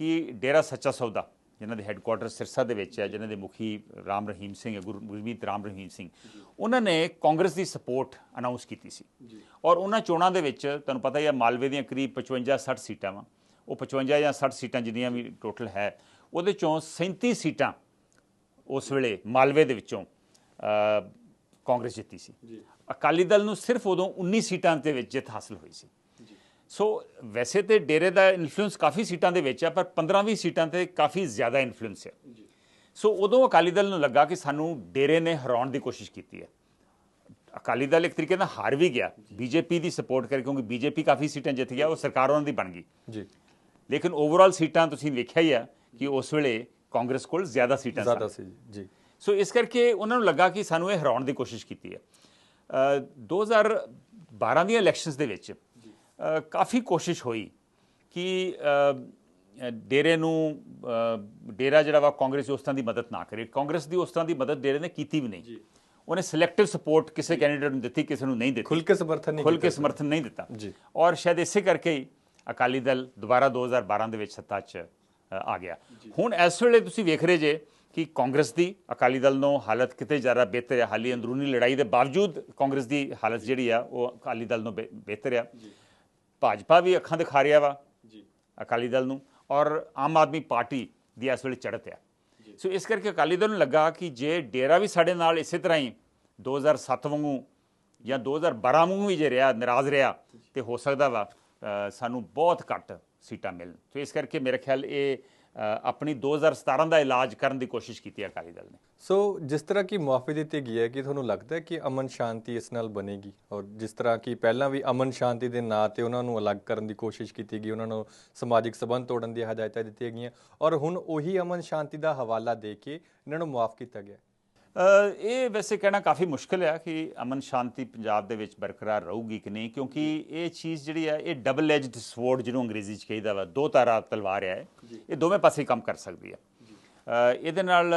ਕਿ ਡੇਰਾ ਸੱਚਾ ਸੌਦਾ ਜਿਨ੍ਹਾਂ ਦੇ ਹੈੱਡਕੁਆਟਰ ਸਿਰਸਾ ਦੇ ਵਿੱਚ ਹੈ ਜਿਨ੍ਹਾਂ ਦੇ ਮੁਖੀ ਰਾਮ ਰਹੀਮ ਸਿੰਘ ਹੈ ਗੁਰੂ- ਗੁਰਮੀਤ ਰਾਮ ਰਹੀਮ ਸਿੰਘ। ਉਹਨਾਂ ਨੇ ਕਾਂਗਰਸ ਦੀ ਸਪੋਰਟ ਅਨਾਉਂਸ ਕੀਤੀ ਸੀ। ਔਰ ਉਹਨਾਂ ਚੋਣਾਂ ਦੇ ਵਿੱਚ ਤੁਹਾਨੂੰ ਪਤਾ ਹੀ ਹੈ ਮਾਲਵੇ ਦੀਆਂ ਕਰੀਬ 55 60 ਸੀਟਾਂ ਵਾ। ਉਹ 55 ਜਾਂ 60 ਸੀਟਾਂ ਜਿੰਨੀਆਂ ਵੀ ਟੋਟਲ ਹੈ ਉਹਦੇ ਚੋਂ 37 ਸੀਟਾਂ ਉਸ ਵੇਲੇ ਮਾਲਵੇ ਦੇ ਵਿੱਚੋਂ ਕਾਂਗਰਸ ਜਿੱਤੀ ਸੀ। ਅਕਾਲੀ ਦਲ ਨੂੰ ਸਿਰਫ ਉਦੋਂ 19 ਸੀਟਾਂ ਦੇ ਵਿੱਚ ਜਿੱਤ ਹਾਸਲ ਹੋਈ ਸੀ। ਸੋ ਵੈਸੇ ਤੇ ਡੇਰੇ ਦਾ ਇਨਫਲੂਐਂਸ ਕਾਫੀ ਸੀਟਾਂ ਦੇ ਵਿੱਚ ਆ ਪਰ 15-20 ਸੀਟਾਂ ਤੇ ਕਾਫੀ ਜ਼ਿਆਦਾ ਇਨਫਲੂਐਂਸ ਹੈ ਸੋ ਉਦੋਂ ਅਕਾਲੀ ਦਲ ਨੂੰ ਲੱਗਾ ਕਿ ਸਾਨੂੰ ਡੇਰੇ ਨੇ ਹਰਾਉਣ ਦੀ ਕੋਸ਼ਿਸ਼ ਕੀਤੀ ਹੈ ਅਕਾਲੀ ਦਲ ਇੱਕ ਤਰੀਕੇ ਨਾਲ ਹਾਰ ਵੀ ਗਿਆ ਬੀਜੇਪੀ ਦੀ ਸਪੋਰਟ ਕਰ ਕਿਉਂਕਿ ਬੀਜੇਪੀ ਕਾਫੀ ਸੀਟਾਂ ਜਿੱਤ ਗਿਆ ਉਹ ਸਰਕਾਰ ਉਹਨਾਂ ਦੀ ਬਣ ਗਈ ਜੀ ਲੇਕਿਨ ਓਵਰਆਲ ਸੀਟਾਂ ਤੁਸੀਂ ਵੇਖਿਆ ਹੀ ਆ ਕਿ ਉਸ ਵੇਲੇ ਕਾਂਗਰਸ ਕੋਲ ਜ਼ਿਆਦਾ ਸੀਟਾਂ ਸਨ ਜ਼ਿਆਦਾ ਸੀ ਜੀ ਸੋ ਇਸ ਕਰਕੇ ਉਹਨਾਂ ਨੂੰ ਲੱਗਾ ਕਿ ਸਾਨੂੰ ਇਹ ਹਰਾਉਣ ਦੀ ਕੋਸ਼ਿਸ਼ ਕੀਤੀ ਹੈ ਅ, 2012 ਦੀਆਂ ਇਲੈਕਸ਼ਨਸ ਦੇ ਵਿੱਚ ਕਾਫੀ ਕੋਸ਼ਿਸ਼ ਹੋਈ ਕਿ ਡੇਰੇ ਨੂੰ ਡੇਰਾ ਜਿਹੜਾ ਵਾ ਕਾਂਗਰਸ ਦੀ ਉਸ ਤਰ੍ਹਾਂ ਦੀ ਮਦਦ ਨਾ ਕਰੇ। ਕਾਂਗਰਸ ਦੀ ਉਸ ਤਰ੍ਹਾਂ ਦੀ ਮਦਦ ਡੇਰੇ ਨੇ ਕੀਤੀ ਵੀ ਨਹੀਂ। ਉਹਨੇ ਸਿਲੈਕਟਿਵ ਸਪੋਰਟ ਕਿਸੇ ਕੈਂਡੀਡੇਟ ਨੂੰ ਦਿੱਤੀ ਕਿਸੇ ਨੂੰ ਨਹੀਂ ਦਿੱਤੀ। ਖੁੱਲ ਕੇ ਸਮਰਥਨ ਨਹੀਂ ਖੁੱਲ ਕੇ ਸਮਰਥਨ ਨਹੀਂ ਦਿੱਤਾ। ਔਰ ਸ਼ਾਇਦ ਇਸੇ ਕਰਕੇ ਹੀ ਅਕਾਲੀ ਦਲ ਦੁਬਾਰਾ 2012 ਦੇ ਵਿੱਚ ਸੱਤਾ 'ਚ ਆ ਗਿਆ। ਹੁਣ ਇਸ ਵੇਲੇ ਤੁਸੀਂ ਵੇਖ ਰਹੇ ਜੇ ਕਿ ਕਾਂਗਰਸ ਦੀ ਅਕਾਲੀ ਦਲ ਨੂੰ ਹਾਲਤ ਕਿਤੇ ਜ਼ਿਆਦਾ ਬਿਹਤਰ ਹੈ। ਹਾਲੀ ਅੰਦਰੂਨੀ ਲੜਾਈ ਦੇ ਬਾਵਜੂਦ ਕਾਂਗਰਸ ਦੀ ਹਾਲਤ ਜਿਹੜੀ ਆ ਉਹ ਅਕਾਲੀ ਦਲ ਨੂੰ ਬਿਹ- ਬਿਹਤਰ ਆ। ਭਾਜਪਾ ਵੀ ਅੱਖਾਂ ਦਿਖਾ ਰਿਹਾ ਵਾ ਅਕਾਲੀ ਦਲ ਨੂੰ ਔਰ ਆਮ ਆਦਮੀ ਪਾਰਟੀ ਦੀ ਇਸ ਵੇਲੇ ਚੜ੍ਹਤ ਆ ਸੋ ਇਸ ਕਰਕੇ ਅਕਾਲੀ ਦਲ ਨੂੰ ਲੱਗਾ ਕਿ ਜੇ ਡੇਰਾ ਵੀ ਸਾਡੇ ਨਾਲ ਇਸੇ ਤਰ੍ਹਾਂ ਹੀ 2007 ਵਾਂਗੂ ਜਾਂ 2012 ਨੂੰ ਵੀ ਜੇ ਰਿਹਾ ਨਾਰਾਜ਼ ਰਿਹਾ ਤੇ ਹੋ ਸਕਦਾ ਵਾ ਸਾਨੂੰ ਬਹੁਤ ਘੱਟ ਸੀਟਾਂ ਮਿਲਣ। ਸੋ ਇਸ ਕਰਕੇ ਮੇਰੇ ਖਿਆਲ ਇਹ ਆਪਣੀ 2017 ਦਾ ਇਲਾਜ ਕਰਨ ਦੀ ਕੋਸ਼ਿਸ਼ ਕੀਤੀ ਹੈ ਅਕਾਲੀ ਦਲ ਨੇ। ਸੋ ਜਿਸ ਤਰ੍ਹਾਂ ਕਿ ਮੁਆਫੀ ਦਿੱਤੀ ਗਈ ਹੈ, ਕਿ ਤੁਹਾਨੂੰ ਲੱਗਦਾ ਹੈ ਕਿ ਅਮਨ ਸ਼ਾਂਤੀ ਇਸ ਨਾਲ ਬਣੇਗੀ? ਔਰ ਜਿਸ ਤਰ੍ਹਾਂ ਕਿ ਪਹਿਲਾਂ ਵੀ ਅਮਨ ਸ਼ਾਂਤੀ ਦੇ ਨਾਂ ਤੇ ਉਹਨਾਂ ਨੂੰ ਅਲੱਗ ਕਰਨ ਦੀ ਕੋਸ਼ਿਸ਼ ਕੀਤੀ ਗਈ, ਉਹਨਾਂ ਨੂੰ ਸਮਾਜਿਕ ਸਬੰਧ ਤੋੜਨ ਦੀਆਂ ਹਦਾਇਤਾਂ ਦਿੱਤੀਆਂ ਗਈਆਂ, ਔਰ ਹੁਣ ਉਹੀ ਅਮਨ ਸ਼ਾਂਤੀ ਦਾ ਹਵਾਲਾ ਦੇ ਕੇ ਇਹਨਾਂ ਨੂੰ ਮੁਆਫ ਕੀਤਾ ਗਿਆ। ਇਹ ਵੈਸੇ ਕਹਿਣਾ ਕਾਫੀ ਮੁਸ਼ਕਲ ਹੈ ਕਿ ਅਮਨ ਸ਼ਾਂਤੀ ਪੰਜਾਬ ਦੇ ਵਿੱਚ ਬਰਕਰਾਰ ਰਹੂਗੀ ਕਿ ਨਹੀਂ ਕਿਉਂਕਿ ਇਹ ਚੀਜ਼ ਜਿਹੜੀ ਹੈ ਇਹ ਡਬਲ ਐਜਡ ਸਵੋਰਡ ਜਿਹਨੂੰ ਅੰਗਰੇਜ਼ੀ 'ਚ ਕਹੀਦਾ ਵਾ ਦੋ ਤਾਰਾ ਤਲਵਾਰ ਹੈ ਇਹ। ਦੋਵੇਂ ਪਾਸੇ ਕੰਮ ਕਰ ਸਕਦੀ ਹੈ ਇਹਦੇ ਨਾਲ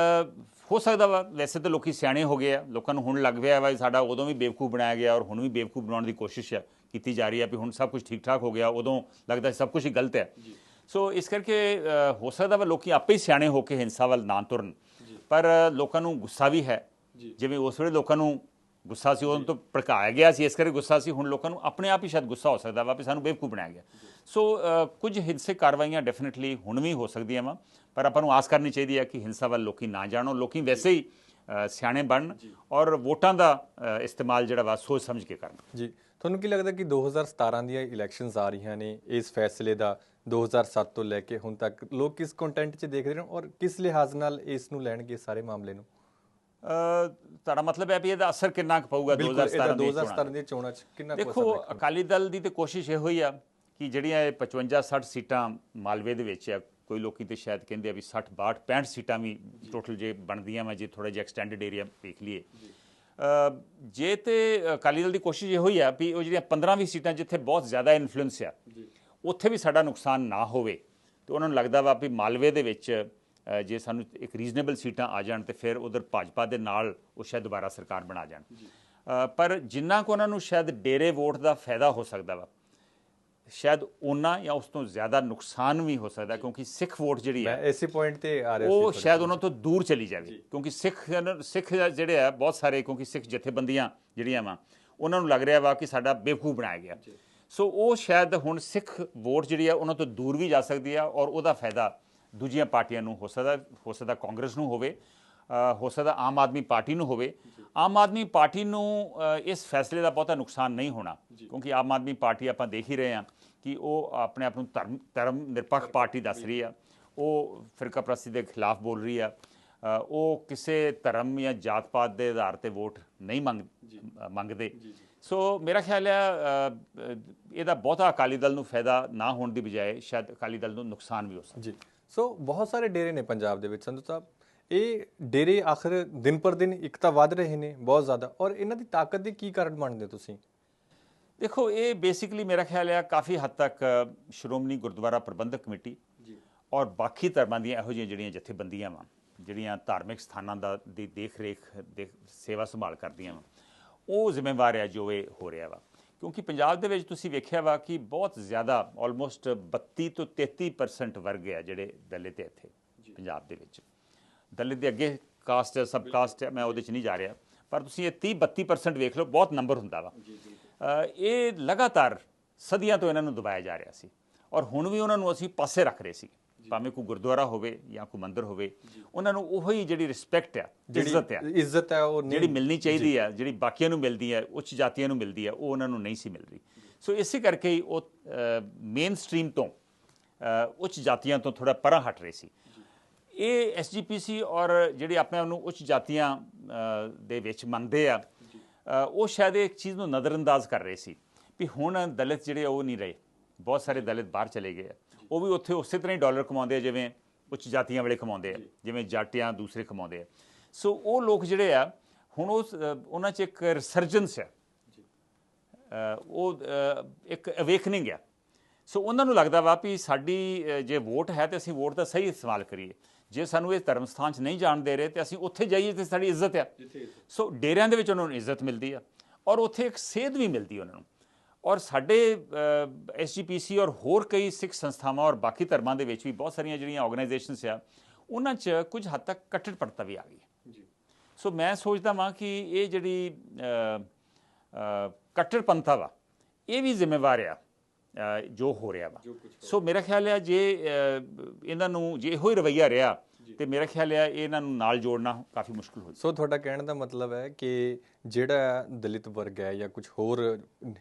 ਹੋ ਸਕਦਾ ਵਾ ਵੈਸੇ ਤਾਂ ਲੋਕੀ ਸਿਆਣੇ ਹੋ ਗਏ ਆ ਲੋਕਾਂ ਨੂੰ ਹੁਣ ਲੱਗ ਪਿਆ ਵਾ ਸਾਡਾ ਉਦੋਂ ਵੀ ਬੇਵਕੂਫ ਬਣਾਇਆ ਗਿਆ ਔਰ ਹੁਣ ਵੀ ਬੇਵਕੂਫ ਬਣਾਉਣ ਦੀ ਕੋਸ਼ਿਸ਼ ਹੈ ਕੀਤੀ ਜਾ ਰਹੀ ਹੈ ਵੀ ਹੁਣ ਸਭ ਕੁਝ ਠੀਕ ਠਾਕ ਹੋ ਗਿਆ ਉਦੋਂ ਲੱਗਦਾ ਸਭ ਕੁਝ ਹੀ ਗਲਤ ਹੈ ਸੋ ਇਸ ਕਰਕੇ ਹੋ ਸਕਦਾ ਵਾ ਲੋਕੀ ਆਪੇ ਹੀ ਸਿਆਣੇ ਹੋ ਕੇ ਹਿੰਸਾ ਵੱਲ ਨਾ ਤੁਰਨ। ਪਰ ਲੋਕਾਂ ਨੂੰ ਗੁੱਸਾ ਵੀ ਹੈ। ਜਿਵੇਂ ਉਸ ਵੇਲੇ ਲੋਕਾਂ ਨੂੰ ਗੁੱਸਾ ਸੀ ਉਦੋਂ ਤੋਂ ਭੜਕਾਇਆ ਗਿਆ ਸੀ ਇਸ ਕਰਕੇ ਗੁੱਸਾ ਸੀ ਹੁਣ ਲੋਕਾਂ ਨੂੰ ਆਪਣੇ ਆਪ ਹੀ ਸ਼ਾਇਦ ਗੁੱਸਾ ਹੋ ਸਕਦਾ ਵਾ ਵੀ ਸਾਨੂੰ ਬੇਵਕੂਫ ਬਣਾਇਆ ਗਿਆ। ਸੋ ਕੁਝ ਹਿੰਸਕ ਕਾਰਵਾਈਆਂ ਡੈਫੀਨਿਟਲੀ ਹੁਣ ਵੀ ਹੋ ਸਕਦੀਆਂ ਵਾ ਪਰ ਆਪਾਂ ਨੂੰ ਆਸ ਕਰਨੀ ਚਾਹੀਦੀ ਹੈ ਕਿ ਹਿੰਸਾ ਵੱਲ ਲੋਕੀ ਨਾ ਜਾਣੋ ਲੋਕੀ ਵੈਸੇ ਹੀ ਸਿਆਣੇ ਬਣਨ ਔਰ ਵੋਟਾਂ ਦਾ ਇਸਤੇਮਾਲ ਜਿਹੜਾ ਵਾ ਸੋਚ ਸਮਝ ਕੇ ਕਰਨ। ਜੀ। ਤੁਹਾਨੂੰ ਕੀ ਲੱਗਦਾ ਕਿ 2017 ਦੀਆਂ ਇਲੈਕਸ਼ਨਸ ਆ ਰਹੀਆਂ ਨੇ ਇਸ ਫੈਸਲੇ ਦਾ 2007 ਤੋਂ ਲੈ ਕੇ ਹੁਣ ਤੱਕ ਲੋਕ ਕਿਸ ਕੰਟੈਂਟ 'ਚ ਦੇਖ ਰਹੇ ਨੇ ਔਰ ਕਿਸ ਲਿਹਾਜ਼ ਨਾਲ ਇਸ ਨੂੰ ਲੈਣਗੇ ਸਾਰੇ ਮਾਮਲੇ ਨੂੰ? ਅ, ਤੁਹਾਡਾ ਮਤਲਬ ਹੈ ਵੀ ਇਹਦਾ ਅਸਰ ਕਿੰਨਾ ਕੁ ਪਊਗਾ ਬਿਲਕੁਲ ਇਹਦਾ 2017 ਦੀਆਂ ਚੋਣਾਂ 2017 ਦੀਆਂ ਚੋਣਾਂ 'ਚ ਕਿੰਨਾ ਕੁ ਦੇਖੋ? ਅਕਾਲੀ ਦਲ ਦੀ ਤੇ ਕੋਸ਼ਿਸ਼ ਇਹੋ ਹੀ ਆ ਕਿ ਜਿਹੜੀਆਂ ਇਹ 55 60 ਸੀਟਾਂ ਮਾਲਵੇ ਦੇ ਵਿੱਚ ਆ ਕੋਈ ਲੋਕੀ ਤੇ ਸ਼ਾਇਦ ਕਹਿੰਦੇ ਆ ਵੀ 60 62 65 ਸੀਟਾਂ ਵੀ ਟੋਟਲ ਜੇ ਬਣਦੀਆਂ ਵਾ ਜੇ ਥੋੜਾ ਜਿਹਾ ਐਕਸਟੈਂਡਡ ਏਰੀਆ ਵੇਖ ਲਈਏ। ਜੇ ਤੇ ਅਕਾਲੀ ਦਲ ਦੀ ਕੋਸ਼ਿਸ਼ ਇਹੋ ਹੀ ਆ ਵੀ ਉਹ ਜਿਹੜੀਆਂ 15 20 ਸੀਟਾਂ ਜਿੱਥੇ ਬਹੁਤ ਜ਼ਿਆਦਾ ਇਨਫਲੂਐਂਸ ਆ ਉੱਥੇ ਵੀ ਸਾਡਾ ਨੁਕਸਾਨ ਨਾ ਹੋਵੇ। ਤੇ ਉਹਨਾਂ ਨੂੰ ਲੱਗਦਾ ਵਾ ਵੀ ਮਾਲਵੇ ਦੇ ਵਿੱਚ ਜੇ ਸਾਨੂੰ ਇੱਕ ਰੀਜ਼ਨੇਬਲ ਸੀਟਾਂ ਆ ਜਾਣ ਤੇ ਫਿਰ ਉਧਰ ਭਾਜਪਾ ਦੇ ਨਾਲ ਉਹ ਸ਼ਾਇਦ ਦੁਬਾਰਾ ਸਰਕਾਰ ਬਣਾ ਜਾਣ। ਪਰ ਜਿੰਨਾ ਕੁ ਉਹਨਾਂ ਨੂੰ ਸ਼ਾਇਦ ਡੇਰੇ ਵੋਟ ਦਾ ਫਾਇਦਾ ਹੋ ਸਕਦਾ ਵਾ ਸ਼ਾਇਦ ਉਹਨਾਂ ਜਾਂ ਉਸ ਤੋਂ ਜ਼ਿਆਦਾ ਨੁਕਸਾਨ ਵੀ ਹੋ ਸਕਦਾ ਕਿਉਂਕਿ ਸਿੱਖ ਵੋਟ ਜਿਹੜੀ ਮੈਂ ਹੈ ਇਸੇ ਪੁਆਇੰਟ ਤੇ ਆ ਰਿਹਾ ਸੀ ਉਹ ਸ਼ਾਇਦ ਉਹਨਾਂ ਤੋਂ ਦੂਰ ਚਲੀ ਜਾਵੇ। ਕਿਉਂਕਿ ਸਿੱਖ ਸਿੱਖ ਜਿਹੜੇ ਆ ਬਹੁਤ ਸਾਰੇ ਕਿਉਂਕਿ ਸਿੱਖ ਜਥੇਬੰਦੀਆਂ ਜਿਹੜੀਆਂ ਵਾ ਉਹਨਾਂ ਨੂੰ ਲੱਗ ਰਿਹਾ ਵਾ ਕਿ ਸਾਡਾ ਬੇਵਕੂਫ ਬਣਾਇਆ ਗਿਆ। ਸੋ ਉਹ ਸ਼ਾਇਦ ਹੁਣ ਸਿੱਖ ਵੋਟ ਜਿਹੜੀ ਆ ਉਹਨਾਂ ਤੋਂ ਦੂਰ ਵੀ ਜਾ ਸਕਦੀ ਆ ਔਰ ਉਹਦਾ ਫਾਇਦਾ ਦੂਜੀਆਂ ਪਾਰਟੀਆਂ ਨੂੰ ਹੋ ਸਕਦਾ ਹੋ ਸਕਦਾ ਕਾਂਗਰਸ ਨੂੰ ਹੋਵੇ ਹੋ ਸਕਦਾ ਆਮ ਆਦਮੀ ਪਾਰਟੀ ਨੂੰ ਹੋਵੇ। ਆਮ ਆਦਮੀ ਪਾਰਟੀ ਨੂੰ ਇਸ ਫੈਸਲੇ ਦਾ ਬਹੁਤਾ ਨੁਕਸਾਨ ਨਹੀਂ ਹੋਣਾ ਕਿਉਂਕਿ ਆਮ ਆਦਮੀ ਪਾਰਟੀ ਆਪਾਂ ਦੇਖ ਹੀ ਰਹੇ ਹਾਂ ਕਿ ਉਹ ਆਪਣੇ ਆਪ ਨੂੰ ਧਰਮ ਧਰਮ ਨਿਰਪੱਖ ਪਾਰਟੀ ਦੱਸ ਰਹੀ ਆ। ਉਹ ਫਿਰਕਾ ਪ੍ਰਸਤੀ ਦੇ ਖਿਲਾਫ ਬੋਲ ਰਹੀ ਆ। ਉਹ ਕਿਸੇ ਧਰਮ ਜਾਂ ਜਾਤ ਪਾਤ ਦੇ ਆਧਾਰ ਤੇ ਵੋਟ ਨਹੀਂ ਮੰਗ ਮੰਗਦੇ। ਸੋ ਮੇਰਾ ਖਿਆਲ ਹੈ ਇਹਦਾ ਬਹੁਤਾ ਅਕਾਲੀ ਦਲ ਨੂੰ ਫਾਇਦਾ ਨਾ ਹੋਣ ਦੀ ਬਜਾਏ ਸ਼ਾਇਦ ਅਕਾਲੀ ਦਲ ਨੂੰ ਨੁਕਸਾਨ ਵੀ ਹੋ ਸਕਦਾ ਜੀ ਸੋ ਬਹੁਤ ਸਾਰੇ ਡੇਰੇ ਨੇ ਪੰਜਾਬ ਦੇ ਵਿੱਚ ਸੰਧੂ ਸਾਹਿਬ ਇਹ ਡੇਰੇ ਆਖਰ ਦਿਨ ਪਰ ਦਿਨ ਇੱਕ ਤਾਂ ਵੱਧ ਰਹੇ ਨੇ ਬਹੁਤ ਜ਼ਿਆਦਾ ਔਰ ਇਹਨਾਂ ਦੀ ਤਾਕਤ ਦੇ ਕੀ ਕਾਰਨ ਮੰਨਦੇ ਤੁਸੀਂ ਦੇਖੋ ਇਹ ਬੇਸਿਕਲੀ ਮੇਰਾ ਖਿਆਲ ਹੈ ਕਾਫੀ ਹੱਦ ਤੱਕ ਸ਼੍ਰੋਮਣੀ ਗੁਰਦੁਆਰਾ ਪ੍ਰਬੰਧਕ ਕਮੇਟੀ ਜੀ ਔਰ ਬਾਕੀ ਧਰਮਾਂ ਦੀਆਂ ਇਹੋ ਜਿਹੀਆਂ ਜਿਹੜੀਆਂ ਜਥੇਬੰਦੀਆਂ ਵਾ ਜਿਹੜੀਆਂ ਧਾਰਮਿਕ ਸਥਾਨਾਂ ਦਾ ਦੀ ਦੇਖ ਰੇਖ ਦੇਖ ਸੇਵਾ ਸੰਭਾਲ ਕਰਦੀਆਂ ਵਾ ਉਹ ਜ਼ਿੰਮੇਵਾਰ ਹੈ ਜੋ ਇਹ ਹੋ ਰਿਹਾ ਵਾ। ਕਿਉਂਕਿ ਪੰਜਾਬ ਦੇ ਵਿੱਚ ਤੁਸੀਂ ਵੇਖਿਆ ਵਾ ਕਿ ਬਹੁਤ ਜ਼ਿਆਦਾ ਆਲਮੋਸਟ 32 ਤੋਂ 33% ਵਰਗ ਹੈ ਜਿਹੜੇ ਦਲਿਤ ਹੈ ਇੱਥੇ ਪੰਜਾਬ ਦੇ ਵਿੱਚ। ਦਲਿਤ ਦੇ ਅੱਗੇ ਕਾਸਟ ਹੈ ਸਬ ਕਾਸਟ ਹੈ ਮੈਂ ਉਹਦੇ 'ਚ ਨਹੀਂ ਜਾ ਰਿਹਾ। ਪਰ ਤੁਸੀਂ ਇਹ 30 32% ਵੇਖ ਲਓ ਬਹੁਤ ਨੰਬਰ ਹੁੰਦਾ ਵਾ। ਇਹ ਲਗਾਤਾਰ ਸਦੀਆਂ ਤੋਂ ਇਹਨਾਂ ਨੂੰ ਦਬਾਇਆ ਜਾ ਰਿਹਾ ਸੀ। ਔਰ ਹੁਣ ਵੀ ਉਹਨਾਂ ਨੂੰ ਅਸੀਂ ਪਾਸੇ ਰੱਖ ਰਹੇ ਸੀ। ਭਾਵੇਂ ਕੋਈ ਗੁਰਦੁਆਰਾ ਹੋਵੇ ਜਾਂ ਕੋਈ ਮੰਦਿਰ ਹੋਵੇ ਉਹਨਾਂ ਨੂੰ ਉਹੀ ਜਿਹੜੀ ਰਿਸਪੈਕਟ ਹੈ ਇੱਜ਼ਤ ਹੈ ਇੱਜ਼ਤ ਹੈ ਉਹ ਜਿਹੜੀ ਮਿਲਣੀ ਚਾਹੀਦੀ ਹੈ ਜਿਹੜੀ ਬਾਕੀਆਂ ਨੂੰ ਮਿਲਦੀ ਹੈ ਉੱਚ ਜਾਤੀਆਂ ਨੂੰ ਮਿਲਦੀ ਹੈ ਉਹ ਉਹਨਾਂ ਨੂੰ ਨਹੀਂ ਸੀ ਮਿਲ ਰਹੀ। ਸੋ ਇਸੇ ਕਰਕੇ ਹੀ ਉਹ ਮੇਨ ਸਟ੍ਰੀਮ ਤੋਂ ਉੱਚ ਜਾਤੀਆਂ ਤੋਂ ਥੋੜਾ ਪਰਾਂ ਹਟ ਰਹੇ ਸੀ। ਇਹ ਐਸਜੀਪੀਸੀ ਔਰ ਜਿਹੜੇ ਆਪਣੇ ਆਪ ਨੂੰ ਉੱਚ ਜਾਤੀਆਂ ਦੇ ਵਿੱਚ ਮੰਨਦੇ ਆ ਉਹ ਸ਼ਾਇਦ ਇੱਕ ਚੀਜ਼ ਨੂੰ ਨਜ਼ਰਅੰਦਾਜ਼ ਕਰ ਰਹੇ ਸੀ। ਵੀ ਹੁਣ ਦਲਿਤ ਜਿਹੜੇ ਆ ਉਹ ਨਹੀਂ ਰਹੇ। ਬਹੁਤ ਸਾਰੇ ਦਲਿਤ ਬਾਹਰ ਚਲੇ ਗਏ ਆ। ਉਹ ਵੀ ਉੱਥੇ ਉਸੇ ਤਰ੍ਹਾਂ ਹੀ ਡਾਲਰ ਕਮਾਉਂਦੇ ਆ ਜਿਵੇਂ ਉੱਚ ਜਾਤੀਆਂ ਵਾਲੇ ਕਮਾਉਂਦੇ ਆ ਜਿਵੇਂ ਜਾਟਿਆਂ ਦੂਸਰੇ ਕਮਾਉਂਦੇ ਆ। ਸੋ ਉਹ ਲੋਕ ਜਿਹੜੇ ਆ ਹੁਣ ਉਸ ਅ, ਉਹਨਾਂ 'ਚ ਇੱਕ ਰਿਸਰਜੈਂਸ ਹੈ ਅ, ਉਹ ਇੱਕ ਅਵੇਕਨਿੰਗ ਆ। ਸੋ ਉਹਨਾਂ ਨੂੰ ਲੱਗਦਾ ਵਾ ਵੀ ਸਾਡੀ ਜੇ ਵੋਟ ਹੈ ਤੇ ਅਸੀਂ ਵੋਟ ਦਾ ਸਹੀ ਇਸਤੇਮਾਲ ਕਰੀਏ। ਜੇ ਸਾਨੂੰ ਇਹ ਧਰਮ ਸਥਾਨ 'ਚ ਨਹੀਂ ਜਾਣ ਦੇ ਰਹੇ ਤੇ ਅਸੀਂ ਉੱਥੇ ਜਾਈਏ ਤੇ ਸਾਡੀ ਇੱਜ਼ਤ ਆ। ਸੋ ਡੇਰਿਆਂ ਦੇ ਵਿੱਚ ਉਹਨਾਂ ਨੂੰ ਇੱਜ਼ਤ ਮਿਲਦੀ ਆ। ਔਰ ਉੱਥੇ ਇੱਕ ਸੇਧ ਵੀ ਮਿਲਦੀ ਉਹਨਾਂ ਨੂੰ। ਔਰ ਸਾਡੇ ਐਸਜੀਪੀਸੀ ਔਰ ਹੋਰ ਕਈ ਸਿੱਖ ਸੰਸਥਾਵਾਂ ਔਰ ਬਾਕੀ ਧਰਮਾਂ ਦੇ ਵਿੱਚ ਵੀ ਬਹੁਤ ਸਾਰੀਆਂ ਜਿਹੜੀਆਂ ਆਰਗੇਨਾਈਜੇਸ਼ਨਸ ਆ ਉਹਨਾਂ 'ਚ ਕੁਝ ਹੱਦ ਤੱਕ ਕੱਟੜਪੜਤਾ ਵੀ ਆ ਗਈ ਜੀ। ਸੋ ਮੈਂ ਸੋਚਦਾ ਵਾਂ ਕਿ ਇਹ ਜਿਹੜੀ ਅ, ਕੱਟੜਪੰਥਾ ਵਾ ਇਹ ਵੀ ਜ਼ਿੰਮੇਵਾਰ ਆ ਜੋ ਹੋ ਰਿਹਾ ਵਾ। ਸੋ ਮੇਰਾ ਖਿਆਲ ਹੈ ਜੇ ਇਹਨਾਂ ਨੂੰ ਜੇ ਇਹੋ ਹੀ ਰਵਈਆ ਰਿਹਾ ਤੇ ਮੇਰਾ ਖਿਆਲ ਹੈ ਇਹ ਇਹਨਾਂ ਨੂੰ ਨਾਲ ਜੋੜਨਾ ਕਾਫੀ ਮੁਸ਼ਕਲ ਹੋ ਸੋ ਤੁਹਾਡਾ ਕਹਿਣ ਦਾ ਮਤਲਬ ਹੈ ਕਿ ਜਿਹੜਾ ਦਲਿਤ ਵਰਗ ਹੈ ਜਾਂ ਕੁਝ ਹੋਰ